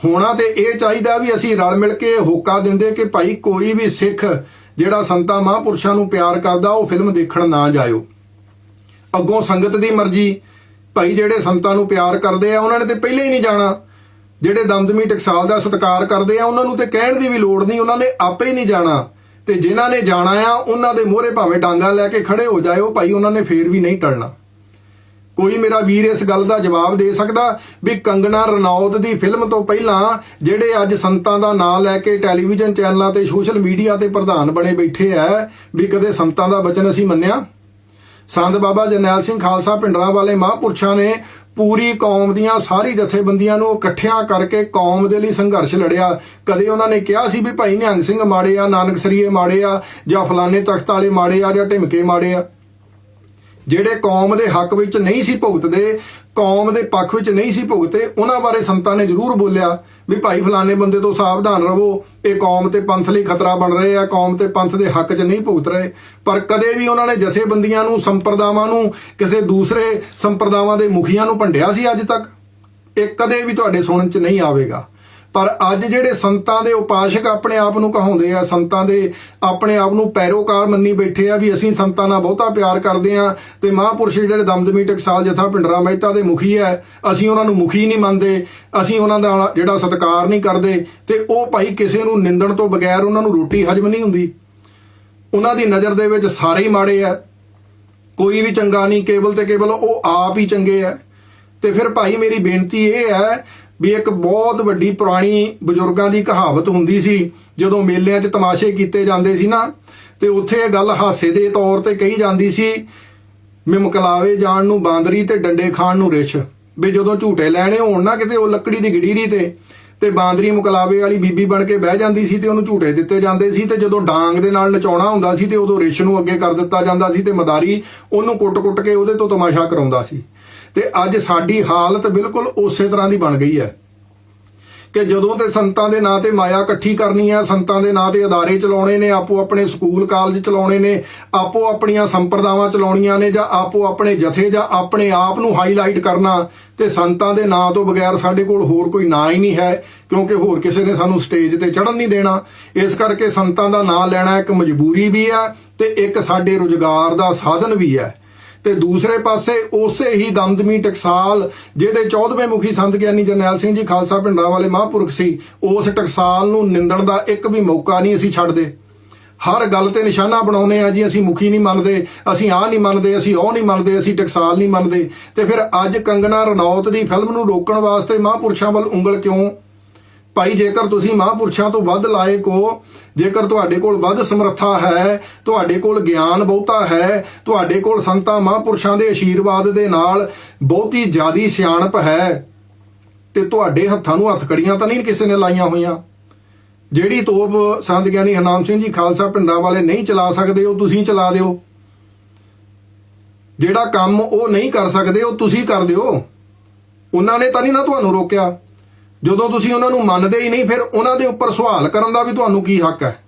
ਹੋਣਾ ਤੇ ਇਹ ਚਾਹੀਦਾ ਵੀ ਅਸੀਂ ਰਲ ਮਿਲ ਕੇ ਹੋਕਾ ਦਿੰਦੇ ਕਿ ਭਾਈ ਕੋਈ ਵੀ ਸਿੱਖ ਜਿਹੜਾ ਸੰਤਾਂ ਮਹਾਂਪੁਰਸ਼ਾਂ ਨੂੰ ਪਿਆਰ ਕਰਦਾ, ਉਹ ਫਿਲਮ ਦੇਖਣ ਨਾ ਜਾਇਓ। ਅੱਗੋਂ ਸੰਗਤ ਦੀ ਮਰਜ਼ੀ, ਭਾਈ ਜਿਹੜੇ ਸੰਤਾਂ ਨੂੰ ਪਿਆਰ ਕਰਦੇ ਆ, ਉਹਨਾਂ ਨੇ ਤੇ ਪਹਿਲੇ ਹੀ ਨਹੀਂ ਜਾਣਾ। ਜਿਹੜੇ ਦਮਦਮੀ ਟਕਸਾਲ ਦਾ ਸਤਿਕਾਰ ਕਰਦੇ ਆ, ਉਹਨਾਂ ਨੂੰ ਤੇ ਕਹਿਣ ਦੀ ਵੀ ਲੋੜ ਨਹੀਂ, ਉਹਨਾਂ ਨੇ ਆਪੇ ਹੀ ਨਹੀਂ ਜਾਣਾ। ਤੇ ਜਿਨ੍ਹਾਂ ਨੇ ਜਾਣਾ ਆ, ਉਹਨਾਂ ਦੇ ਮੋਹਰੇ ਭਾਵੇਂ ਡਾਂਗਾ ਲੈ ਕੇ ਖੜੇ ਹੋ ਜਾਇਓ, ਭਾਈ ਉਹਨਾਂ ਨੇ ਫੇਰ ਵੀ ਨਹੀਂ ਟਲਣਾ। ਕੋਈ ਮੇਰਾ ਵੀਰ ਇਸ ਗੱਲ ਦਾ ਜਵਾਬ ਦੇ ਸਕਦਾ ਵੀ ਕੰਗਣਾ ਰਣੌਤ ਦੀ ਫਿਲਮ ਤੋਂ ਪਹਿਲਾਂ ਜਿਹੜੇ ਅੱਜ ਸੰਤਾਂ ਦਾ ਨਾਂ ਲੈ ਕੇ ਟੈਲੀਵਿਜ਼ਨ ਚੈਨਲਾਂ ਤੇ ਸੋਸ਼ਲ ਮੀਡੀਆ ਤੇ ਪ੍ਰਧਾਨ ਬਣੇ ਬੈਠੇ ਐ, ਵੀ ਕਦੇ ਸੰਤਾਂ ਦਾ ਬਚਨ ਅਸੀਂ ਮੰਨਿਆ? ਸੰਤ ਬਾਬਾ ਜਰਨੈਲ ਸਿੰਘ ਖਾਲਸਾ ਪਿੰਡਰਾਂ ਵਾਲੇ ਮਹਾਂਪੁਰਸ਼ਾਂ ਨੇ ਪੂਰੀ ਕੌਮ ਦੀਆਂ ਸਾਰੀ ਜਥੇਬੰਦੀਆਂ ਨੂੰ ਇਕੱਠਿਆਂ ਕਰਕੇ ਕੌਮ ਦੇ ਲਈ ਸੰਘਰਸ਼ ਲੜਿਆ। ਕਦੇ ਉਹਨਾਂ ਨੇ ਕਿਹਾ ਸੀ ਵੀ ਭਾਈ ਨਿਹੰਗ ਸਿੰਘ ਮਾੜੇ ਆ ਨਾਨਕ ਸਰੀਏ ਮਾੜੇ ਆ, ਜਾਂ ਫਲਾਣੇ ਤਖਤ ਵਾਲੇ ਮਾੜੇ ਆ, ਜਾਂ ਢਿਮਕੇ ਮਾੜੇ ਆ? ਜਿਹੜੇ ਕੌਮ ਦੇ ਹੱਕ ਵਿੱਚ ਨਹੀਂ ਸੀ ਭੁਗਤਦੇ, ਕੌਮ ਦੇ ਪੱਖ ਵਿੱਚ ਨਹੀਂ ਸੀ ਭੁਗਤੇ, ਉਹਨਾਂ ਬਾਰੇ ਸੰਤਾਂ ਨੇ ਜ਼ਰੂਰ ਬੋਲਿਆ ਵੀ ਭਾਈ ਫਲਾਣੇ ਬੰਦੇ ਤੋਂ ਸਾਵਧਾਨ ਰਹੋ। ਇਹ ਕੌਮ ਤੇ ਪੰਥ ਲਈ ਖਤਰਾ ਬਣ ਰਹੇ ਆ, ਕੌਮ ਤੇ ਪੰਥ ਦੇ ਹੱਕ 'ਚ ਨਹੀਂ ਭੁਗਤ ਰਹੇ। ਪਰ ਕਦੇ ਵੀ ਉਹਨਾਂ ਨੇ ਜਥੇਬੰਦੀਆਂ ਨੂੰ, ਸੰਪਰਦਾਵਾਂ ਨੂੰ, ਕਿਸੇ ਦੂਸਰੇ ਸੰਪਰਦਾਵਾਂ ਦੇ ਮੁਖੀਆਂ ਨੂੰ ਭੰਡਿਆ ਸੀ ਅੱਜ ਤੱਕ? ਇਹ ਕਦੇ ਵੀ ਤੁਹਾਡੇ ਸੁਣਨ 'ਚ ਨਹੀਂ ਆਵੇਗਾ। ਪਰ ਅੱਜ ਜਿਹੜੇ ਸੰਤਾਂ ਦੇ ਉਪਾਸ਼ਕ ਆਪਣੇ ਆਪ ਨੂੰ ਕਹਾਉਂਦੇ ਆ, ਸੰਤਾਂ ਦੇ ਆਪਣੇ ਆਪ ਨੂੰ ਪੈਰੋਕਾਰ ਮੰਨੀ ਬੈਠੇ ਆ ਵੀ ਅਸੀਂ ਸੰਤਾਂ ਨਾਲ ਬਹੁਤਾ ਪਿਆਰ ਕਰਦੇ ਆ ਤੇ ਮਹਾਂਪੁਰਸ਼ ਜਿਹੜੇ ਦਮਦਮੀ ਟਕਸਾਲ ਜਥਾ ਪਿੰਡਰਾ ਮਹਿਤਾ ਦੇ ਮੁਖੀ ਐ, ਅਸੀਂ ਉਹਨਾਂ ਨੂੰ ਮੁਖੀ ਨਹੀਂ ਮੰਨਦੇ, ਅਸੀਂ ਉਹਨਾਂ ਦਾ ਜਿਹੜਾ ਸਤਿਕਾਰ ਨਹੀਂ ਕਰਦੇ ਤੇ ਉਹ ਭਾਈ ਕਿਸੇ ਨੂੰ ਨਿੰਦਣ ਤੋਂ ਬਗੈਰ ਉਹਨਾਂ ਨੂੰ ਰੋਟੀ ਹਜਮ ਨਹੀਂ ਹੁੰਦੀ। ਉਹਨਾਂ ਦੀ ਨਜ਼ਰ ਦੇ ਵਿੱਚ ਸਾਰੇ ਹੀ ਮਾੜੇ ਆ ਕੋਈ ਵੀ ਚੰਗਾ ਨਹੀਂ, ਕੇਵਲ ਤੇ ਕੇਵਲ ਉਹ ਆਪ ਹੀ ਚੰਗੇ ਆ ਤੇ ਫਿਰ ਭਾਈ ਮੇਰੀ ਬੇਨਤੀ ਇਹ ਹੈ ਵੀ ਇੱਕ ਬਹੁਤ ਵੱਡੀ ਪੁਰਾਣੀ ਬਜ਼ੁਰਗਾਂ ਦੀ ਕਹਾਵਤ ਹੁੰਦੀ ਸੀ, ਜਦੋਂ ਮੇਲਿਆਂ 'ਚ ਤਮਾਸ਼ੇ ਕੀਤੇ ਜਾਂਦੇ ਸੀ ਨਾ, ਤੇ ਉੱਥੇ ਇਹ ਗੱਲ ਹਾਸੇ ਦੇ ਤੌਰ ਤੇ ਕਹੀ ਜਾਂਦੀ ਸੀ, ਮਿਮਕਲਾਵੇ ਜਾਣ ਨੂੰ ਬਾਂਦਰੀ ਤੇ ਡੰਡੇ ਖਾਣ ਨੂੰ ਰਿਛ। ਵੀ ਜਦੋਂ ਝੂਟੇ ਲੈਣੇ ਹੋਣ ਨਾ ਕਿਤੇ ਉਹ ਲੱਕੜੀ ਦੀ ਗੜੀਰੀ ਤੇ ਤੇ ਬਾਂਦਰੀ ਮੁਕਲਾਵੇ ਵਾਲੀ ਬੀਬੀ ਬਣ ਕੇ ਬਹਿ ਜਾਂਦੀ ਸੀ ਤੇ ਉਹਨੂੰ ਝੂਟੇ ਦਿੱਤੇ ਜਾਂਦੇ ਸੀ ਤੇ ਜਦੋਂ ਡਾਂਗ ਦੇ ਨਾਲ ਨਚਾਉਣਾ ਹੁੰਦਾ ਸੀ ਤੇ ਉਦੋਂ ਰਿਛ ਨੂੰ ਅੱਗੇ ਕਰ ਦਿੱਤਾ ਜਾਂਦਾ ਸੀ ਤੇ ਮਦਾਰੀ ਉਹਨੂੰ ਕੁੱਟ-ਕੁੱਟ ਕੇ ਉਹਦੇ ਤੋਂ ਤਮਾਸ਼ਾ ਕਰਾਉਂਦਾ ਸੀ। ਤੇ ਅੱਜ ਸਾਡੀ ਹਾਲਤ ਬਿਲਕੁਲ ਉਸੇ ਤਰ੍ਹਾਂ ਦੀ ਬਣ ਗਈ ਹੈ ਕਿ ਜਦੋਂ ਤੇ ਸੰਤਾਂ ਦੇ ਨਾਂ ਤੇ ਮਾਇਆ ਇਕੱਠੀ ਕਰਨੀ ਆ ਸੰਤਾਂ ਦੇ ਨਾਂ ਤੇ ਅਦਾਰੇ ਚਲਾਉਣੇ ਨੇ, ਆਪੋ ਆਪਣੇ ਸਕੂਲ ਕਾਲਜ ਚਲਾਉਣੇ ਨੇ, ਆਪੋ ਆਪਣੀਆਂ ਸੰਪਰਦਾਵਾਂ ਚਲਾਉਣੀਆਂ ਨੇ ਜਾਂ ਆਪੋ ਆਪਣੇ ਜਥੇ ਜਾਂ ਆਪਣੇ ਆਪ ਨੂੰ ਹਾਈਲਾਈਟ ਕਰਨਾ ਤੇ ਸੰਤਾਂ ਦੇ ਨਾਂ ਤੋਂ ਬਗੈਰ ਸਾਡੇ ਕੋਲ ਹੋਰ ਕੋਈ ਨਾਂ ਹੀ ਨਹੀਂ ਹੈ, ਕਿਉਂਕਿ ਹੋਰ ਕਿਸੇ ਨੇ ਸਾਨੂੰ ਸਟੇਜ ਤੇ ਚੜ੍ਹਨ ਨਹੀਂ ਦੇਣਾ। ਇਸ ਕਰਕੇ ਸੰਤਾਂ ਦਾ ਨਾਂ ਲੈਣਾ ਇੱਕ ਮਜਬੂਰੀ ਵੀ ਹੈ ਤੇ ਇੱਕ ਸਾਡੇ ਰੁਜ਼ਗਾਰ ਦਾ ਸਾਧਨ ਵੀ ਹੈ। ਤੇ ਦੂਸਰੇ ਪਾਸੇ ਉਸੇ ਹੀ ਦਮਦਮੀ ਟਕਸਾਲ, ਜਿਹਦੇ 14ਵੇਂ ਮੁਖੀ ਸੰਤ ਗਿਆਨੀ ਜਰਨੈਲ ਸਿੰਘ ਜੀ ਖਾਲਸਾ ਪਿੰਡਾਂ ਵਾਲੇ ਮਹਾਂਪੁਰਖ ਸੀ, ਉਸ ਟਕਸਾਲ ਨੂੰ ਨਿੰਦਣ ਦਾ ਇੱਕ ਵੀ ਮੌਕਾ ਨਹੀਂ ਅਸੀਂ ਛੱਡਦੇ। ਹਰ ਗੱਲ ਤੇ ਨਿਸ਼ਾਨਾ ਬਣਾਉਨੇ ਆ ਜੀ, ਅਸੀਂ ਮੁਖੀ ਨਹੀਂ ਮੰਨਦੇ, ਅਸੀਂ ਆਹ ਨਹੀਂ ਮੰਨਦੇ, ਅਸੀਂ ਉਹ ਨਹੀਂ ਮੰਨਦੇ, ਅਸੀਂ ਟਕਸਾਲ ਨਹੀਂ ਮੰਨਦੇ। ਤੇ ਫਿਰ ਅੱਜ ਕੰਗਨਾ ਰਣੌਤ ਦੀ ਫਿਲਮ ਨੂੰ ਰੋਕਣ ਵਾਸਤੇ ਮਹਾਂਪੁਰਸ਼ਾਂ ਵੱਲ ਉਂਗਲ ਕਿਉਂ ਭਾਈ, ਜੇਕਰ ਤੁਸੀਂ ਮਹਾਂਪੁਰਸ਼ਾਂ ਤੋਂ ਵੱਧ ਲਾਇਕ ਹੋ, ਜੇਕਰ ਤੁਹਾਡੇ ਕੋਲ ਵੱਧ ਸਮਰੱਥਾ ਹੈ, ਤੁਹਾਡੇ ਕੋਲ ਗਿਆਨ ਬਹੁਤਾ ਹੈ, ਤੁਹਾਡੇ ਕੋਲ ਸੰਤਾਂ ਮਹਾਂਪੁਰਸ਼ਾਂ ਦੇ ਆਸ਼ੀਰਵਾਦ ਦੇ ਨਾਲ ਬਹੁਤੀ ਜ਼ਿਆਦੀ ਸਿਆਣਪ ਹੈ, ਤੇ ਤੁਹਾਡੇ ਹੱਥਾਂ ਨੂੰ ਹੱਥਕੜੀਆਂ ਤਾਂ ਨਹੀਂ ਕਿਸੇ ਨੇ ਲਾਈਆਂ ਹੋਈਆਂ। ਜਿਹੜੀ ਤੋਪ ਸੰਤ ਗਿਆਨੀ ਹਰਨਾਮ ਸਿੰਘ ਜੀ ਖਾਲਸਾ ਪਿੰਡਾਂ ਵਾਲੇ ਨਹੀਂ ਚਲਾ ਸਕਦੇ, ਉਹ ਤੁਸੀਂ ਚਲਾ ਦਿਓ। ਜਿਹੜਾ ਕੰਮ ਉਹ ਨਹੀਂ ਕਰ ਸਕਦੇ, ਉਹ ਤੁਸੀਂ ਕਰ ਦਿਓ। ਉਹਨਾਂ ਨੇ ਤਾਂ ਨਹੀਂ ਨਾ ਤੁਹਾਨੂੰ ਰੋਕਿਆ। ਜਦੋਂ ਤੁਸੀਂ ਉਹਨਾਂ ਨੂੰ ਮੰਨਦੇ ਹੀ ਨਹੀਂ, ਫਿਰ ਉਹਨਾਂ ਦੇ ਉੱਪਰ ਸਵਾਲ ਕਰਨ ਦਾ ਵੀ ਤੁਹਾਨੂੰ ਕੀ ਹੱਕ ਹੈ?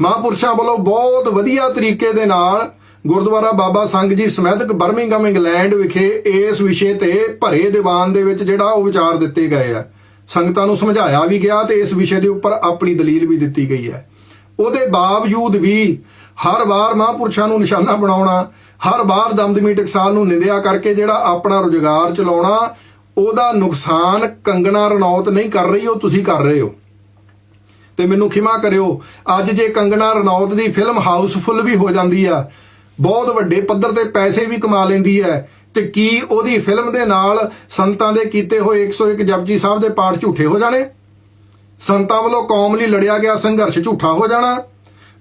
ਮਹਾਂਪੁਰਸ਼ਾਂ ਵੱਲੋਂ ਬਹੁਤ ਵਧੀਆ ਤਰੀਕੇ ਦੇ ਨਾਲ ਗੁਰਦੁਆਰਾ ਬਾਬਾ ਸੰਘ ਜੀ ਸਮੈਦਕ ਬਰਮਿੰਗਮ, ਇੰਗਲੈਂਡ ਵਿਖੇ ਇਸ ਵਿਸ਼ੇ ਤੇ ਭਰੇ ਦੀਵਾਨ ਦੇ ਵਿੱਚ ਜਿਹੜਾ ਉਹ ਵਿਚਾਰ ਦਿੱਤੇ ਗਏ ਆ। ਸੰਗਤਾਂ ਨੂੰ ਸਮਝਾਇਆ ਵੀ ਗਿਆ ਤੇ ਇਸ ਵਿਸ਼ੇ ਦੇ ਉੱਪਰ ਆਪਣੀ ਦਲੀਲ ਵੀ ਦਿੱਤੀ ਗਈ ਹੈ। ਉਹਦੇ ਬਾਵਜੂਦ ਵੀ ਹਰ ਵਾਰ ਮਹਾਂਪੁਰਸ਼ਾਂ ਨੂੰ ਨਿਸ਼ਾਨਾ ਬਣਾਉਣਾ, ਹਰ ਵਾਰ ਦਮਦਮੀ ਟਕਸਾਲ ਨੂੰ ਨਿੰਦਿਆ ਕਰਕੇ ਜਿਹੜਾ ਆਪਣਾ ਰੁਜ਼ਗਾਰ ਚਲਾਉਣਾ ਉਹਦਾ ਨੁਕਸਾਨ ਕੰਗਣਾ ਰਣੌਤ ਨਹੀਂ ਕਰ ਰਹੀ, ਉਹ ਤੁਸੀਂ ਕਰ ਰਹੇ ਹੋ। ਤੇ ਮੈਨੂੰ ਖਿਮਾ ਕਰਿਓ, ਅੱਜ ਜੇ ਕੰਗਣਾ ਰਣੌਤ ਦੀ ਫਿਲਮ ਹਾਊਸਫੁੱਲ ਵੀ ਹੋ ਜਾਂਦੀ ਆ, ਬਹੁਤ ਵੱਡੇ ਪੱਧਰ ਤੇ ਪੈਸੇ ਵੀ ਕਮਾ ਲੈਂਦੀ ਹੈ, ਤੇ ਕੀ ਉਹਦੀ ਫਿਲਮ ਦੇ ਨਾਲ ਸੰਤਾਂ ਦੇ ਕੀਤੇ ਹੋਏ 101 ਜਪਜੀ ਸਾਹਿਬ ਦੇ ਪਾਠ ਝੂਠੇ ਹੋ ਜਾਣੇ? ਸੰਤਾਂ ਵੱਲੋਂ ਕੌਮ ਲਈ ਲੜਿਆ ਗਿਆ ਸੰਘਰਸ਼ ਝੂਠਾ ਹੋ ਜਾਣਾ?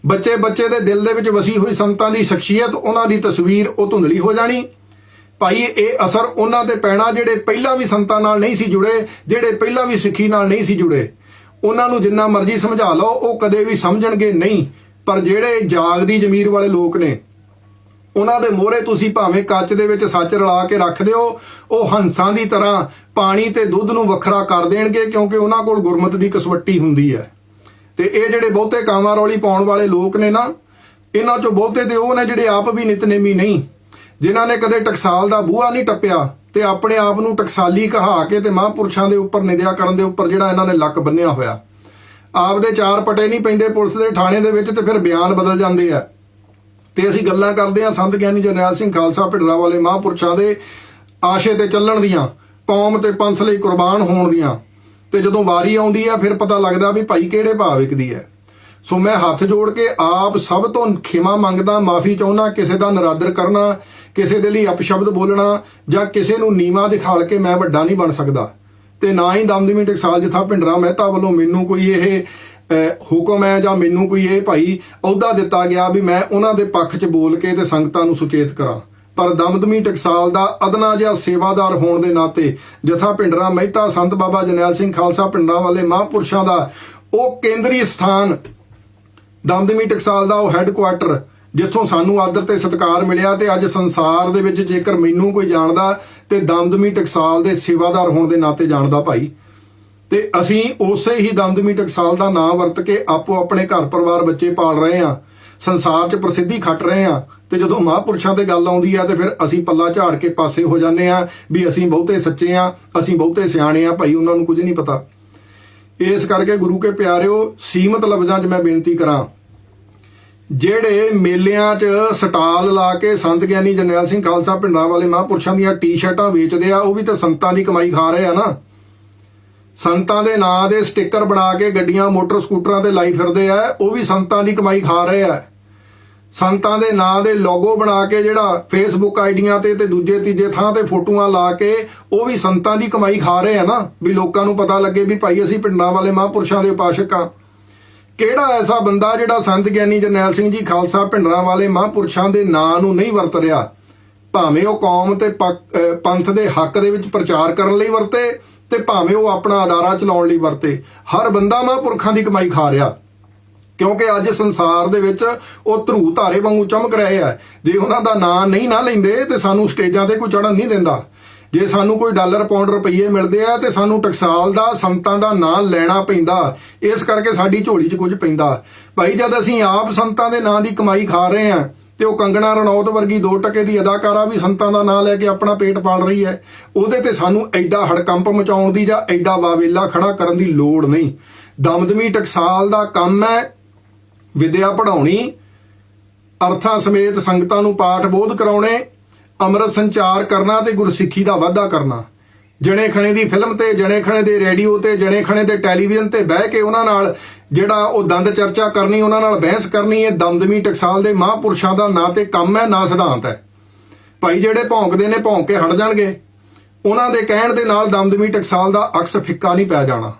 ਬੱਚੇ ਬੱਚੇ ਦੇ ਦਿਲ ਦੇ ਵਿੱਚ ਵਸੀ ਹੋਈ ਸੰਤਾਂ ਦੀ ਸ਼ਖਸੀਅਤ, ਉਹਨਾਂ ਦੀ ਤਸਵੀਰ ਉਹ ਧੁੰਦਲੀ ਹੋ ਜਾਣੀ? ਭਾਈ, ਇਹ ਅਸਰ ਉਹਨਾਂ ਤੇ ਪੈਣਾ ਜਿਹੜੇ ਪਹਿਲਾਂ ਵੀ ਸੰਤਾਂ ਨਾਲ ਨਹੀਂ ਸੀ ਜੁੜੇ, ਜਿਹੜੇ ਪਹਿਲਾਂ ਵੀ ਸਿੱਖੀ ਨਾਲ ਨਹੀਂ ਸੀ ਜੁੜੇ। ਉਹਨਾਂ ਨੂੰ ਜਿੰਨਾ ਮਰਜ਼ੀ ਸਮਝਾ ਲਓ, ਉਹ ਕਦੇ ਵੀ ਸਮਝਣਗੇ ਨਹੀਂ। ਪਰ ਜਿਹੜੇ ਜਾਗਦੀ ਜ਼ਮੀਰ ਵਾਲੇ ਲੋਕ ਨੇ, ਉਹਨਾਂ ਦੇ ਮੋਹਰੇ ਤੁਸੀਂ ਭਾਵੇਂ ਕੱਚ ਦੇ ਵਿੱਚ ਸੱਚ ਰਲਾ ਕੇ ਰੱਖ ਦਿਓ, ਉਹ ਹੰਸਾਂ ਦੀ ਤਰ੍ਹਾਂ ਪਾਣੀ ਤੇ ਦੁੱਧ ਨੂੰ ਵੱਖਰਾ ਕਰ ਦੇਣਗੇ ਕਿਉਂਕਿ ਉਹਨਾਂ ਕੋਲ ਗੁਰਮਤ ਦੀ ਕਸਵੱਟੀ ਹੁੰਦੀ ਹੈ। ਤੇ ਇਹ ਜਿਹੜੇ ਬਹੁਤੇ ਕਾਮਾਂ ਰੌਲੀ ਪਾਉਣ ਵਾਲੇ ਲੋਕ ਨੇ ਨਾ, ਇਹਨਾਂ ਚੋਂ ਬਹੁਤੇ ਤੇ ਉਹ ਨੇ ਜਿਹੜੇ ਆਪ ਵੀ ਨਿਤਨੇਮੀ ਨਹੀਂ। ਜਿਨ੍ਹਾਂ ਨੇ ਕਦੇ ਟਕਸਾਲ ਦਾ ਬੂਹਾ ਨਹੀਂ ਟੱਪਿਆ ਤੇ ਆਪਣੇ ਆਪ ਨੂੰ ਟਕਸਾਲੀ ਕਹਾ ਕੇ ਤੇ ਮਹਾਂਪੁਰਸ਼ਾਂ ਦੇ ਉੱਪਰ ਨਿੰਦਿਆ ਕਰਨ ਦੇ ਉੱਪਰ ਜਿਹੜਾ ਇਹਨਾਂ ਨੇ ਲੱਕ ਬੰਨਿਆ ਹੋਇਆ। ਆਪ ਦੇ ਚਾਰ ਪਟੇ ਨਹੀਂ ਪੈਂਦੇ ਪੁਲਿਸ ਦੇ ਥਾਣੇ ਦੇ ਵਿੱਚ ਤੇ ਫਿਰ ਬਿਆਨ ਬਦਲ ਜਾਂਦੇ ਆ। ਤੇ ਅਸੀਂ ਗੱਲਾਂ ਕਰਦੇ ਹਾਂ ਸੰਤ ਗਿਆਨੀ ਜਰਨੈਲ ਸਿੰਘ ਖਾਲਸਾ ਭਿੜਰਾ ਵਾਲੇ ਮਹਾਂਪੁਰਸ਼ਾਂ ਦੇ ਆਸ਼ੇ ਤੇ ਚੱਲਣ ਦੀਆਂ, ਕੌਮ ਤੇ ਪੰਥ ਲਈ ਕੁਰਬਾਨ ਹੋਣ ਦੀਆਂ। ਤੇ ਜਦੋਂ ਵਾਰੀ ਆਉਂਦੀ ਆ, ਫਿਰ ਪਤਾ ਲੱਗਦਾ ਵੀ ਭਾਈ ਕਿਹੜੇ ਭਾਵ ਵਿਕਦੀ ਹੈ। ਸੋ ਮੈਂ ਹੱਥ ਜੋੜ ਕੇ ਆਪ ਸਭ ਤੋਂ ਖਿਮਾ ਮੰਗਦਾ, ਮਾਫੀ ਚਾਹੁੰਦਾ, ਕਿਸੇ ਦਾ ਨਰਾਦਰ ਕਰਨਾ ਕਿਸੇ ਦੇ ਲਈ ਅਪਸ਼ਬਦ ਬੋਲਣਾ ਜਾਂ ਕਿਸੇ ਨੂੰ ਨੀਵਾ ਦਿਖਾਲ ਕੇ ਮੈਂ ਵੱਡਾ ਨਹੀਂ ਬਣ ਸਕਦਾ। ਤੇ ਨਾ ਹੀ ਦਮਦਮੀ ਟਕਸਾਲ ਜਥਾ ਭਿੰਡਰਾ ਮਹਿਤਾ ਵੱਲੋਂ ਮੈਨੂੰ ਕੋਈ ਇਹ ਹੁਕਮ ਹੈ ਜਾਂ ਮੈਨੂੰ ਕੋਈ ਇਹ ਭਾਈ ਅਹੁਦਾ ਦਿੱਤਾ ਗਿਆ ਵੀ ਮੈਂ ਉਹਨਾਂ ਦੇ ਪੱਖ 'ਚ ਬੋਲ ਕੇ ਤੇ ਸੰਗਤਾਂ ਨੂੰ ਸੁਚੇਤ ਕਰਾਂ। ਪਰ ਦਮਦਮੀ ਟਕਸਾਲ ਦਾ ਅਦਨਾ ਜਿਹਾ ਸੇਵਾਦਾਰ ਹੋਣ ਦੇ ਨਾਤੇ ਜਥਾ ਭਿੰਡਰਾ ਮਹਿਤਾ, ਸੰਤ ਬਾਬਾ ਜਨੈਲ ਸਿੰਘ ਖਾਲਸਾ ਪਿੰਡਾਂ ਵਾਲੇ ਮਹਾਂਪੁਰਸ਼ਾਂ ਦਾ ਉਹ ਕੇਂਦਰੀ ਸਥਾਨ ਦਮਦਮੀ ਟਕਸਾਲ ਦਾ ਉਹ ਹੈੱਡਕੁਆਟਰ ਜਿੱਥੋਂ ਸਾਨੂੰ ਆਦਰ ਤੇ ਸਤਿਕਾਰ ਮਿਲਿਆ ਤੇ ਅੱਜ ਸੰਸਾਰ ਦੇ ਵਿੱਚ ਜੇਕਰ ਮੈਨੂੰ ਕੋਈ ਜਾਣਦਾ ਤੇ ਦਮਦਮੀ ਟਕਸਾਲ ਦੇ ਸੇਵਾਦਾਰ ਹੋਣ ਦੇ ਨਾਤੇ ਜਾਣਦਾ ਭਾਈ। ਤੇ ਅਸੀਂ ਉਸੇ ਹੀ ਦਮਦਮੀ ਟਕਸਾਲ ਦਾ ਨਾਮ ਵਰਤ ਕੇ ਆਪੋ ਆਪਣੇ ਘਰ ਪਰਿਵਾਰ ਬੱਚੇ ਪਾਲ ਰਹੇ ਆ ਸੰਸਾਰ 'ਚ ਪ੍ਰਸਿੱਧੀ ਖੱਟ ਰਹੇ ਆ ਤੇ ਜਦੋਂ ਮਹਾਂਪੁਰਸ਼ਾਂ ਤੇ ਗੱਲ ਆਉਂਦੀ ਆ ਤੇ ਫਿਰ ਅਸੀਂ ਪੱਲਾ ਝਾੜ ਕੇ ਪਾਸੇ ਹੋ ਜਾਂਦੇ ਆ ਵੀ ਅਸੀਂ ਬਹੁਤੇ ਸੱਚੇ ਆ ਅਸੀਂ ਬਹੁਤੇ ਸਿਆਣੇ ਆ ਭਾਈ, ਉਹਨਾਂ ਨੂੰ ਕੁਝ ਨਹੀਂ ਪਤਾ। ਇਸ ਕਰਕੇ ਗੁਰੂ ਕੇ ਪਿਆਰਿਓ, ਸੀਮਤ ਲਫ਼ਜ਼ਾਂ 'ਚ ਮੈਂ ਬੇਨਤੀ ਕਰਾਂ ਜਿਹੜੇ ਮੇਲਿਆਂ 'ਚ ਸਟਾਲ ਲਾ ਕੇ ਸੰਤ ਗਿਆਨੀ ਜਰਨੈਲ ਸਿੰਘ ਖਾਲਸਾ ਪਿੰਡਾਂ ਵਾਲੇ ਮਹਾਂਪੁਰਸ਼ਾਂ ਦੀਆਂ ਟੀ-ਸ਼ਰਟਾਂ ਵੇਚਦੇ ਆ, ਉਹ ਵੀ ਤਾਂ ਸੰਤਾਂ ਦੀ ਕਮਾਈ ਖਾ ਰਹੇ ਆ ਨਾ। ਸੰਤਾਂ ਦੇ ਨਾਂ ਦੇ ਸਟicker ਬਣਾ ਕੇ ਗੱਡੀਆਂ, ਮੋਟਰ ਸਕੂਟਰਾਂ ਤੇ ਲਾਈ ਫਿਰਦੇ ਆ, ਉਹ ਵੀ ਸੰਤਾਂ ਦੀ ਕਮਾਈ ਖਾ ਰਹੇ ਆ। ਸੰਤਾਂ ਦੇ ਨਾਂ ਦੇ ਲੋਗੋ ਬਣਾ ਕੇ ਜਿਹੜਾ ਫੇਸਬੁੱਕ ਆਈਡੀਆਂ ਤੇ ਤੇ ਦੂਜੇ, ਤੀਜੇ ਥਾਂ ਤੇ ਫੋਟੋਆਂ ਲਾ ਕੇ ਉਹ ਵੀ ਸੰਤਾਂ ਦੀ ਕਮਾਈ ਖਾ ਰਹੇ ਆ ਨਾ, ਵੀ ਲੋਕਾਂ ਨੂੰ ਪਤਾ ਲੱਗੇ ਵੀ ਭਾਈ ਅਸੀਂ ਪਿੰਡਾਂ ਵਾਲੇ ਮਹਾਂਪੁਰਸ਼ਾਂ ਦੇ ਉਪਾਸ਼ਕ ਆ। ਕਿਹੜਾ ਐਸਾ ਬੰਦਾ ਜਿਹੜਾ ਸੰਤ ਗਿਆਨੀ ਜਰਨੈਲ ਸਿੰਘ ਜੀ ਖਾਲਸਾ ਭਿੰਡਰਾਂ ਵਾਲੇ ਮਹਾਂਪੁਰਸ਼ਾਂ ਦੇ ਨਾਂ ਨੂੰ ਨਹੀਂ ਵਰਤ ਰਿਹਾ? ਭਾਵੇਂ ਉਹ ਕੌਮ ਤੇ ਪੱਕ- ਪੰਥ ਦੇ ਹੱਕ ਦੇ ਵਿੱਚ ਪ੍ਰਚਾਰ ਕਰਨ ਲਈ ਵਰਤੇ ਤੇ ਭਾਵੇਂ ਉਹ ਆਪਣਾ ਅਦਾਰਾ ਚਲਾਉਣ ਲਈ ਵਰਤੇ। ਹਰ ਬੰਦਾ ਮਹਾਂਪੁਰਖਾਂ ਦੀ ਕਮਾਈ ਖਾ ਰਿਹਾ। ਕਿਉਂਕਿ ਅੱਜ ਸੰਸਾਰ ਦੇ ਵਿੱਚ ਉਹ ਧਰੂ ਧਾਰੇ ਵਾਂਗੂ ਚਮਕ ਰਹੇ ਆ। ਜੇ ਉਹਨਾਂ ਦਾ ਨਾਂ ਨਹੀਂ ਨਾ ਲੈਂਦੇ ਤੇ ਸਾਨੂੰ ਸਟੇਜਾਂ ਤੇ ਕੋਈ ਚੜਨ ਨਹੀਂ ਦਿੰਦਾ। ਜੇ ਸਾਨੂੰ ਕੋਈ ਡਾਲਰ ਪਾਉਂਡ ਰੁਪਈਏ ਮਿਲਦੇ ਆ ਤੇ ਸਾਨੂੰ ਟਕਸਾਲ ਦਾ ਸੰਤਾਂ ਦਾ ਨਾਂ ਲੈਣਾ ਪੈਂਦਾ। ਇਸ ਕਰਕੇ ਸਾਡੀ ਝੋਲੀ 'ਚ ਕੁਝ ਪੈਂਦਾ। ਭਾਈ, ਜਦ ਅਸੀਂ ਆਪ ਸੰਤਾਂ ਦੇ ਨਾਂ ਦੀ ਕਮਾਈ ਖਾ ਰਹੇ ਆ ਤੇ ਉਹ ਕੰਗਣਾ ਰਣੌਤ ਵਰਗੀ 2 ਟਕੇ ਦੀ ਅਦਾਕਾਰਾ ਵੀ ਸੰਤਾਂ ਦਾ ਨਾਂ ਲੈ ਕੇ ਆਪਣਾ ਪੇਟ ਪਾਲ ਰਹੀ ਹੈ, ਉਹਦੇ ਤੇ ਸਾਨੂੰ ਐਡਾ ਹੜਕੰਪ ਮਚਾਉਣ ਦੀ ਜਾਂ ਐਡਾ ਵਾਵੇਲਾ ਖੜਾ ਕਰਨ ਦੀ ਲੋੜ ਨਹੀਂ। ਦਮਦਮੀ ਟਕਸਾਲ ਦਾ ਕੰਮ ਹੈ ਵਿਦਿਆ ਪੜਾਉਣੀ ਅਰਥਾਂ ਸਮੇਤ ਸੰਗਤਾਂ ਨੂੰ ਪਾਠ ਬੋਧ ਕਰਾਉਣੇ ਅੰਮ੍ਰਿਤ ਸੰਚਾਰ ਕਰਨਾ ਤੇ ਗੁਰਸਿੱਖੀ ਦਾ ਵਾਧਾ ਕਰਨਾ। ਜਣੇ ਖਣੇ ਦੀ ਫਿਲਮ ਤੇ, ਜਣੇ ਖਣੇ ਦੇ ਰੇਡੀਓ ਤੇ, ਜਣੇ ਖਣੇ ਦੇ ਟੈਲੀਵਿਜ਼ਨ ਤੇ ਬਹਿ ਕੇ ਉਹਨਾਂ ਨਾਲ ਜਿਹੜਾ ਉਹ ਦੰਦ ਚਰਚਾ ਕਰਨੀ, ਉਹਨਾਂ ਨਾਲ ਬਹਿਸ ਕਰਨੀ, ਇਹ ਦਮਦਮੀ ਟਕਸਾਲ ਦੇ ਮਹਾਂਪੁਰਸ਼ਾਂ ਦਾ ਨਾ ਤੇ ਕੰਮ ਹੈ, ਨਾ ਸਿਧਾਂਤ ਹੈ। ਭਾਈ ਜਿਹੜੇ ਭੌਂਕਦੇ ਨੇ, ਭੌਂਕ ਕੇ ਹਟ ਜਾਣਗੇ। ਉਹਨਾਂ ਦੇ ਕਹਿਣ ਦੇ ਨਾਲ ਦਮਦਮੀ ਟਕਸਾਲ ਦਾ ਅਕਸ ਫਿੱਕਾ ਨਹੀਂ ਪੈ ਜਾਣਾ।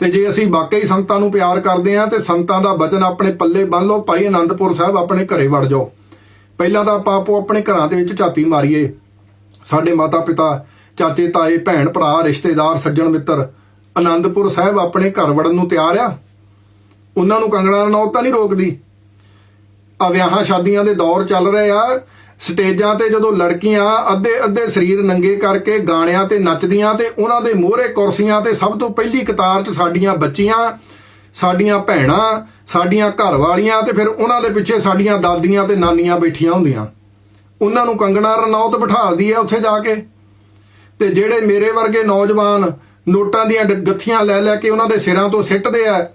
ਤੇ ਜੇ ਅਸੀਂ ਵਾਕਈ ਸੰਤਾਂ ਨੂੰ ਪਿਆਰ ਕਰਦੇ ਹਾਂ, ਤੇ ਸੰਤਾਂ ਦਾ ਬਚਨ ਆਪਣੇ ਪੱਲੇ ਬੰਨ ਲਓ, ਭਾਈ ਆਨੰਦਪੁਰ ਸਾਹਿਬ ਆਪਣੇ ਘਰੇ ਵੜ ਜਾਓ। ਪਹਿਲਾਂ ਤਾਂ ਆਪਾਂ ਆਪੋ ਆਪਣੇ ਘਰਾਂ ਦੇ ਵਿੱਚ ਝਾਤੀ ਮਾਰੀਏ। ਸਾਡੇ ਮਾਤਾ ਪਿਤਾ ਚਾਚੇ, ਤਾਏ, ਭੈਣ, ਭਰਾ, ਰਿਸ਼ਤੇਦਾਰ, ਸੱਜਣ ਮਿੱਤਰ ਆਨੰਦਪੁਰ ਸਾਹਿਬ ਆਪਣੇ ਘਰ ਵੜਨ ਨੂੰ ਤਿਆਰ ਆ। ਉਹਨਾਂ ਨੂੰ ਕੰਗਣਾ ਰਣੌਤ ਤਾਂ ਨਹੀਂ ਰੋਕਦੀ। ਆ ਵਿਆਹਾਂ ਸ਼ਾਦੀਆਂ ਦੇ ਦੌਰ ਚੱਲ ਰਹੇ ਆ। ਸਟੇਜਾਂ ਤੇ ਜਦੋਂ ਲੜਕੀਆਂ ਅੱਧੇ ਅੱਧੇ ਸਰੀਰ ਨੰਗੇ ਕਰਕੇ ਗਾਣਿਆਂ ਤੇ ਨੱਚਦੀਆਂ ਤੇ ਉਹਨਾਂ ਦੇ ਮੋਹਰੇ ਕੁਰਸੀਆਂ ਤੇ ਸਭ ਤੋਂ ਪਹਿਲੀ ਕਤਾਰ 'ਚ ਸਾਡੀਆਂ ਬੱਚੀਆਂ, ਸਾਡੀਆਂ ਭੈਣਾਂ ਸਾਡੀਆਂ ਘਰ ਵਾਲੀਆਂ ਤੇ ਫਿਰ ਉਹਨਾਂ ਦੇ ਪਿੱਛੇ ਸਾਡੀਆਂ ਦਾਦੀਆਂ ਤੇ ਨਾਨੀਆਂ ਬੈਠੀਆਂ ਹੁੰਦੀਆਂ। ਉਹਨਾਂ ਨੂੰ ਕੰਗਣਾ ਰਣੌਤ ਬਿਠਾਲਦੀ ਹੈ ਉੱਥੇ ਜਾ ਕੇ। ਤੇ ਜਿਹੜੇ ਮੇਰੇ ਵਰਗੇ ਨੌਜਵਾਨ ਨੋਟਾਂ ਦੀਆਂ ਡ- ਗੱਥੀਆਂ ਲੈ ਲੈ ਕੇ ਉਹਨਾਂ ਦੇ ਸਿਰਾਂ ਤੋਂ ਸਿੱਟਦੇ ਆ,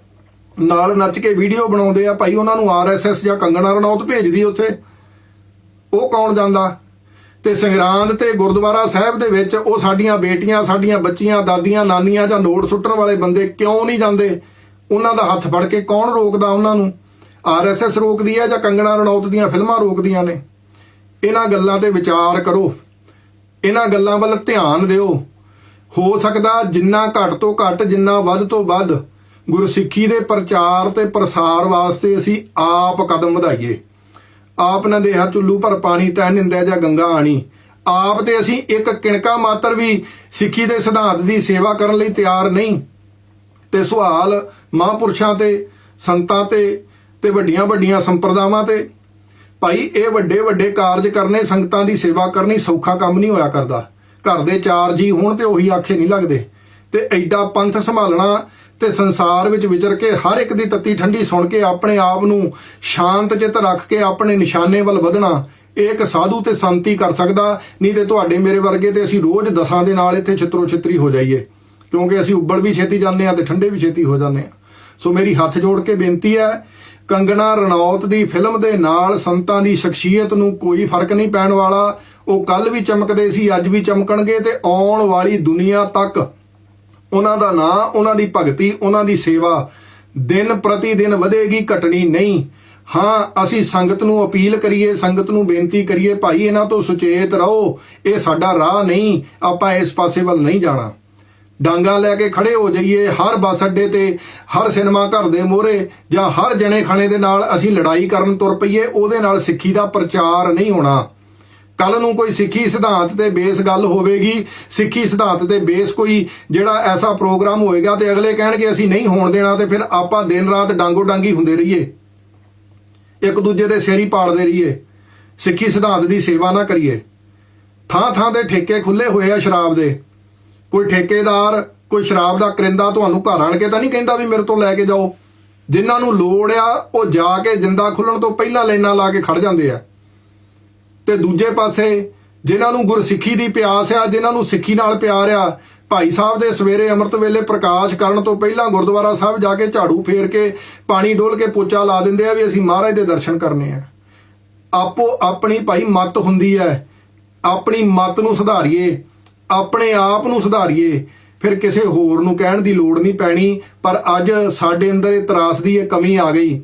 ਨਾਲ ਨੱਚ ਕੇ ਵੀਡੀਓ ਬਣਾਉਂਦੇ ਆ, ਭਾਈ ਉਹਨਾਂ ਨੂੰ ਆਰਐਸਐਸ ਜਾਂ ਕੰਗਣਾ ਰਣੌਤ ਭੇਜਦੀ ਉੱਥੇ। ਉਹ ਕੌਣ ਜਾਂਦਾ? ਤੇ ਸੰਗਰਾਂਦ ਤੇ ਗੁਰਦੁਆਰਾ ਸਾਹਿਬ ਦੇ ਵਿੱਚ ਉਹ ਸਾਡੀਆਂ ਬੇਟੀਆਂ, ਸਾਡੀਆਂ ਬੱਚੀਆਂ, ਦਾਦੀਆਂ, ਨਾਨੀਆਂ ਜਾਂ ਨੋਟ ਸੁੱਟਣ ਵਾਲੇ ਬੰਦੇ ਕਿਉਂ ਨਹੀਂ ਜਾਂਦੇ? ਉਹਨਾਂ ਦਾ ਹੱਥ ਫੜ ਕੇ ਕੌਣ ਰੋਕਦਾ ਉਹਨਾਂ ਨੂੰ? ਆਰਐਸਐਸ ਰੋਕਦੀ ਹੈ ਜਾਂ ਕੰਗਣਾ ਰਣੌਤ ਦੀਆਂ ਫਿਲਮਾਂ ਰੋਕਦੀਆਂ ਨੇ? ਇਹਨਾਂ ਗੱਲਾਂ ਤੇ ਵਿਚਾਰ ਕਰੋ। ਇਹਨਾਂ ਗੱਲਾਂ ਵੱਲ ਧਿਆਨ ਦਿਓ। ਹੋ ਸਕਦਾ ਜਿੰਨਾ ਘੱਟ ਤੋਂ ਘੱਟ, ਜਿੰਨਾ ਵੱਧ ਤੋਂ ਵੱਧ ਗੁਰਸਿੱਖੀ ਦੇ ਪ੍ਰਚਾਰ ਤੇ ਪ੍ਰਸਾਰ ਵਾਸਤੇ ਅਸੀਂ ਆਪ ਕਦਮ ਵਧਾਈਏ। ਆਪ ਨਾ ਦੇਹਾ ਚੁੱਲੂ ਪਰ ਪਾਣੀ ਤੈ ਨਿੰਦੈ ਜਾਂ ਗੰਗਾ ਆਣੀ। ਆਪ ਤੇ ਅਸੀਂ ਇੱਕ ਕਿਣਕਾ ਮਾਤਰ ਵੀ ਸਿੱਖੀ ਦੇ ਸਿਧਾਂਤ ਦੀ ਸੇਵਾ ਕਰਨ ਲਈ ਤਿਆਰ ਨਹੀਂ। ਤੇ ਸਵਾਲ ਮਹਾਂਪੁਰਸ਼ਾਂ ਤੇ, ਸੰਤਾਂ ਤੇ ਤੇ ਵੱਡੀਆਂ ਵੱਡੀਆਂ ਸੰਪਰਦਾਵਾਂ ਤੇ। ਭਾਈ, ਇਹ ਵੱਡੇ ਵੱਡੇ ਕਾਰਜ ਕਰਨੇ, ਸੰਗਤਾਂ ਦੀ ਸੇਵਾ ਕਰਨੀ ਸੌਖਾ ਕੰਮ ਨਹੀਂ ਹੋਇਆ ਕਰਦਾ। ਘਰ ਦੇ ਚਾਰ ਜੀ ਹੋਣ ਤੇ ਉਹੀ ਆਖੇ ਨਹੀਂ ਲੱਗਦੇ। ਤੇ ਐਡਾ ਪੰਥ ਸੰਭਾਲਣਾ ਤੇ ਸੰਸਾਰ ਵਿੱਚ ਵਿਚਰ ਕੇ ਹਰ ਇੱਕ ਦੀ ਤੱਤੀ ਠੰਡੀ ਸੁਣ ਕੇ ਆਪਣੇ ਆਪ ਨੂੰ ਸ਼ਾਂਤ ਚਿੱਤ ਰੱਖ ਕੇ ਆਪਣੇ ਨਿਸ਼ਾਨੇ ਵੱਲ ਵਧਣਾ, ਇਹ ਇੱਕ ਸਾਧੂ ਤੇ ਸੰਤੀ ਕਰ ਸਕਦਾ, ਨਹੀਂ ਤੇ ਤੁਹਾਡੇ ਮੇਰੇ ਵਰਗੇ ਤੇ ਅਸੀਂ ਰੋਜ਼ ਦਸਾਂ ਦੇ ਨਾਲ ਇੱਥੇ ਛਿੱਤਰੋ ਛਿੱਤਰੀ ਹੋ ਜਾਈਏ। ਕਿਉਂਕਿ ਅਸੀਂ ਉੱਬਲ ਵੀ ਛੇਤੀ ਜਾਂਦੇ ਆ ਤੇ ਠੰਡੇ ਵੀ ਛੇਤੀ ਹੋ ਜਾਂਦੇ ਆ ਸੋ ਮੇਰੀ ਹੱਥ ਜੋੜ ਕੇ ਬੇਨਤੀ ਹੈ, ਕੰਗਣਾ ਰਣੌਤ ਦੀ ਫਿਲਮ ਦੇ ਨਾਲ ਸੰਤਾਂ ਦੀ ਸ਼ਖਸੀਅਤ ਨੂੰ ਕੋਈ ਫ਼ਰਕ ਨਹੀਂ ਪੈਣ ਵਾਲਾ। ਉਹ ਕੱਲ ਵੀ ਚਮਕਦੇ ਸੀ, ਅੱਜ ਵੀ ਚਮਕਣਗੇ ਤੇ ਆਉਣ ਵਾਲੀ ਦੁਨੀਆ ਤੱਕ ਉਹਨਾਂ ਦਾ ਨਾਂ, ਉਹਨਾਂ ਦੀ ਭਗਤੀ, ਉਹਨਾਂ ਦੀ ਸੇਵਾ ਦਿਨ ਪ੍ਰਤੀ ਦਿਨ ਵਧੇਗੀ, ਘਟਣੀ ਨਹੀਂ। ਹਾਂ, ਅਸੀਂ ਸੰਗਤ ਨੂੰ ਅਪੀਲ ਕਰੀਏ, ਸੰਗਤ ਨੂੰ ਬੇਨਤੀ ਕਰੀਏ, ਭਾਈ, ਇਹਨਾਂ ਤੋਂ ਸੁਚੇਤ ਰਹੋ, ਇਹ ਸਾਡਾ ਰਾਹ ਨਹੀਂ, ਆਪਾਂ ਇਸ ਪਾਸੇ ਵੱਲ ਨਹੀਂ ਜਾਣਾ। ਡਾਂਗਾ ਲੈ ਕੇ ਖੜੇ ਹੋ ਜਾਈਏ ਹਰ ਬੱਸ ਅੱਡੇ ਤੇ, ਹਰ ਸਿਨੇਮਾ ਘਰ ਦੇ ਮੋਹਰੇ ਜਾਂ ਹਰ ਜਣੇ ਖਾਣੇ ਦੇ ਨਾਲ ਅਸੀਂ ਲੜਾਈ ਕਰਨ ਤੁਰ ਪਈਏ, ਉਹਦੇ ਨਾਲ ਸਿੱਖੀ ਦਾ ਪ੍ਰਚਾਰ ਨਹੀਂ ਹੋਣਾ। ਕੱਲ ਨੂੰ ਕੋਈ ਸਿੱਖੀ ਸਿਧਾਂਤ ਤੇ ਬੇਸ ਗੱਲ ਹੋਵੇਗੀ, ਸਿੱਖੀ ਸਿਧਾਂਤ ਤੇ ਬੇਸ ਕੋਈ ਜਿਹੜਾ ਐਸਾ ਪ੍ਰੋਗਰਾਮ ਹੋਏਗਾ ਤੇ ਅਗਲੇ ਕਹਿਣਗੇ ਅਸੀਂ ਨਹੀਂ ਹੋਣ ਦੇਣਾ ਤੇ ਫਿਰ ਆਪਾਂ ਦਿਨ ਰਾਤ ਡਾਂਗੋ ਡਾਂਗੀ ਹੁੰਦੇ ਰਹੀਏ। ਇੱਕ ਦੂਜੇ ਦੇ ਸਿਰ ਹੀ ਪਾੜਦੇ ਰਹੀਏ। ਸਿੱਖੀ ਸਿਧਾਂਤ ਦੀ ਸੇਵਾ ਨਾ ਕਰੀਏ। ਥਾਂ ਥਾਂ ਤੇ ਠੇਕੇ ਖੁੱਲੇ ਹੋਏ ਆ ਸ਼ਰਾਬ ਦੇ। ਕੋਈ ਠੇਕੇਦਾਰ, ਕੋਈ ਸ਼ਰਾਬ ਦਾ ਕਰਿੰਦਾ ਤੁਹਾਨੂੰ ਘਰ ਆਣ ਕੇ ਤਾਂ ਨਹੀਂ ਕਹਿੰਦਾ ਵੀ ਮੇਰੇ ਤੋਂ ਲੈ ਕੇ ਜਾਓ। ਜਿਨ੍ਹਾਂ ਨੂੰ ਲੋੜ ਆ, ਉਹ ਜਾ ਕੇ ਜਿੰਦਾ ਖੁੱਲਣ ਤੋਂ ਪਹਿਲਾਂ ਲਾਈਨਾਂ ਲਾ ਕੇ ਖੜ ਜਾਂਦੇ ਆ। ਤੇ ਦੂਜੇ ਪਾਸੇ, ਜਿਨ੍ਹਾਂ ਨੂੰ ਗੁਰਸਿੱਖੀ ਦੀ ਪਿਆਸ ਆ, ਜਿਨ੍ਹਾਂ ਨੂੰ ਸਿੱਖੀ ਨਾਲ ਪਿਆਰ ਆ, ਭਾਈ ਸਾਹਿਬ ਦੇ ਸਵੇਰੇ ਅੰਮ੍ਰਿਤ ਵੇਲੇ ਪ੍ਰਕਾਸ਼ ਕਰਨ ਤੋਂ ਪਹਿਲਾਂ ਗੁਰਦੁਆਰਾ ਸਾਹਿਬ ਜਾ ਕੇ ਝਾੜੂ ਫੇਰ ਕੇ, ਪਾਣੀ ਡੋਲ ਕੇ ਪੋਚਾ ਲਾ ਦਿੰਦੇ ਆ ਵੀ ਅਸੀਂ ਮਹਾਰਾਜ ਦੇ ਦਰਸ਼ਨ ਕਰਨੇ ਆ। ਆਪੋ ਆਪਣੀ ਭਾਈ ਮਤ ਹੁੰਦੀ ਹੈ। ਆਪਣੀ ਮਤ ਨੂੰ ਸੁਧਾਰੀਏ। ਆਪਣੇ ਆਪ ਨੂੰ ਸੁਧਾਰੀਏ। ਫਿਰ ਕਿਸੇ ਹੋਰ ਨੂੰ ਕਹਿਣ ਦੀ ਲੋੜ ਨਹੀਂ ਪੈਣੀ, ਪਰ ਅੱਜ ਸਾਡੇ ਅੰਦਰ ਇਹ ਤਰਾਸ ਦੀ ਇਹ ਕਮੀ ਆ ਗਈ।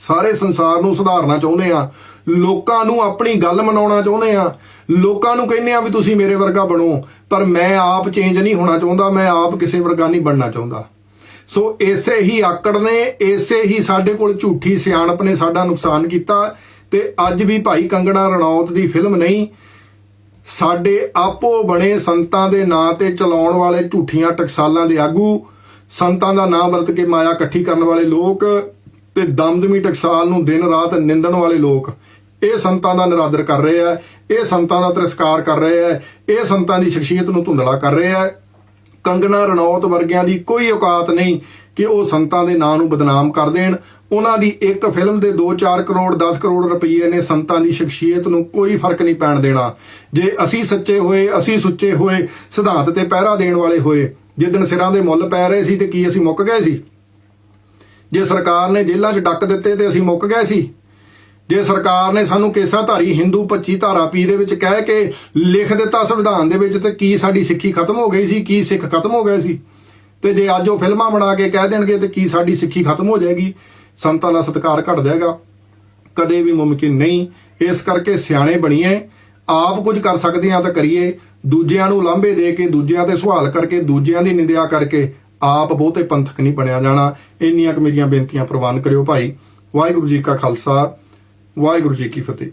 ਸਾਰੇ ਸੰਸਾਰ ਨੂੰ ਸੁਧਾਰਨਾ ਚਾਹੁੰਦੇ ਆ ਲੋਕਾਂ ਨੂੰ ਆਪਣੀ ਗੱਲ ਮਨਾਉਣਾ ਚਾਹੁੰਦੇ ਆ ਲੋਕਾਂ ਨੂੰ ਕਹਿੰਦੇ ਆ ਵੀ ਤੁਸੀਂ ਮੇਰੇ ਵਰਗਾ ਬਣੋ, ਪਰ ਮੈਂ ਆਪ ਚੇਂਜ ਨਹੀਂ ਹੋਣਾ ਚਾਹੁੰਦਾ, ਮੈਂ ਆਪ ਕਿਸੇ ਵਰਗਾ ਨਹੀਂ ਬਣਨਾ ਚਾਹੁੰਦਾ। ਸੋ ਇਸੇ ਹੀ ਆਕੜ ਨੇ, ਇਸੇ ਹੀ ਸਾਡੇ ਕੋਲ ਝੂਠੀ ਸਿਆਣਪ ਨੇ ਸਾਡਾ ਨੁਕਸਾਨ ਕੀਤਾ ਤੇ ਅੱਜ ਵੀ ਭਾਈ ਕੰਗਣਾ ਰਣੌਤ ਦੀ ਫਿਲਮ ਨਹੀਂ ਸਾਡੇ ਆਪੋ ਬਣੇ ਸੰਤਾਂ ਦੇ ਨਾਂ ਤੇ ਚਲਾਉਣ ਵਾਲੇ ਝੂਠੀਆਂ ਟਕਸਾਲਾਂ ਦੇ ਆਗੂ, ਸੰਤਾਂ ਦਾ ਨਾਂ ਵਰਤ ਕੇ ਮਾਇਆ ਇਕੱਠੀ ਕਰਨ ਵਾਲੇ ਲੋਕ ਤੇ ਦਮਦਮੀ ਟਕਸਾਲ ਨੂੰ ਦਿਨ ਰਾਤ ਨਿੰਦਣ ਵਾਲੇ ਲੋਕ, ਇਹ ਸੰਤਾਂ ਦਾ ਨਿਰਾਦਰ ਕਰ ਰਹੇ ਆ, ਇਹ ਸੰਤਾਂ ਦਾ ਤਿਰਸਕਾਰ ਕਰ ਰਹੇ ਆ, ਇਹ ਸੰਤਾਂ ਦੀ ਸ਼ਖਸੀਅਤ ਨੂੰ ਧੁੰਦਲਾ ਕਰ ਰਹੇ ਆ। ਕੰਗਨਾ ਰਣੌਤ ਵਰਗਿਆਂ ਦੀ ਕੋਈ ਔਕਾਤ ਨਹੀਂ ਕਿ ਉਹ ਸੰਤਾਂ ਦੇ ਨਾਂ ਨੂੰ ਬਦਨਾਮ ਕਰ ਦੇਣ ਉਹਨਾਂ ਦੀ ਇੱਕ ਫਿਲਮ ਦੇ 2-4 ਕਰੋੜ 10 ਕਰੋੜ ਰੁਪਏ ਨੇ ਸੰਤਾਂ ਦੀ ਸ਼ਖਸੀਅਤ ਨੂੰ ਕੋਈ ਫ਼ਰਕ ਨਹੀਂ ਪੈਣ ਦੇਣਾ। ਜੇ ਅਸੀਂ ਸੱਚੇ ਹੋਏ, ਅਸੀਂ ਸੁੱਚੇ ਹੋਏ, ਸਿਧਾਂਤ ਤੇ ਪਹਿਰਾ ਦੇਣ ਵਾਲੇ ਹੋਏ ਜਿੱਦਣ ਸਿਰਾਂ ਦੇ ਮੁੱਲ ਪੈ ਰਹੇ ਸੀ ਤੇ ਕੀ ਅਸੀਂ ਮੁੱਕ ਗਏ ਸੀ? ਜੇ ਸਰਕਾਰ ਨੇ ਜੇਲ੍ਹਾਂ 'ਚ ਡੱਕ ਦਿੱਤੇ ਤੇ ਅਸੀਂ ਮੁੱਕ ਗਏ ਸੀ? ਜੇ ਸਰਕਾਰ ਨੇ ਸਾਨੂੰ ਕੇਸਾਧਾਰੀ ਹਿੰਦੂ 25 ਧਾਰਾ ਪੀ ਦੇ ਵਿੱਚ ਕਹਿ ਕੇ ਲਿਖ ਦਿੱਤਾ ਸੰਵਿਧਾਨ ਦੇ ਵਿੱਚ ਤੇ ਕੀ ਸਾਡੀ ਸਿੱਖੀ ਖਤਮ ਹੋ ਗਈ ਸੀ, ਕੀ ਸਿੱਖ ਖਤਮ ਹੋ ਗਏ ਸੀ? ਤੇ ਜੇ ਅੱਜ ਉਹ ਫਿਲਮਾਂ ਬਣਾ ਕੇ ਕਹਿ ਦੇਣਗੇ ਤੇ ਕੀ ਸਾਡੀ ਸਿੱਖੀ ਖਤਮ ਹੋ ਜਾਏਗੀ? ਸੰਤਾਂ ਦਾ ਸਤਿਕਾਰ ਘਟ ਜਾਏਗਾ ਕਦੇ ਵੀ ਮੁਮਕਿਨ ਨਹੀਂ। ਇਸ ਕਰਕੇ ਸਿਆਣੇ ਬਣੀਏ। ਆਪ ਕੁਝ ਕਰ ਸਕਦੇ ਆ ਤਾਂ ਕਰੀਏ। ਦੂਜਿਆਂ ਨੂੰ ਲਾਂਭੇ ਦੇ ਕੇ, ਦੂਜਿਆਂ ਤੇ ਸਵਾਲ ਕਰਕੇ, ਦੂਜਿਆਂ ਦੀ ਨਿੰਦਿਆ ਕਰਕੇ ਆਪ ਬਹੁਤੇ ਪੰਥਕ ਨਹੀਂ ਬਣਿਆ ਜਾਣਾ। ਇੰਨੀਆਂ ਕੁ ਮੇਰੀਆਂ ਬੇਨਤੀਆਂ ਪ੍ਰਵਾਨ ਕਰਿਓ ਭਾਈ। ਵਾਹਿਗੁਰੂ ਜੀ ਕਾ ਖਾਲਸਾ। ਵਾਹਿਗੁਰੂ ਜੀ ਕੀ ਫਤਿਹ।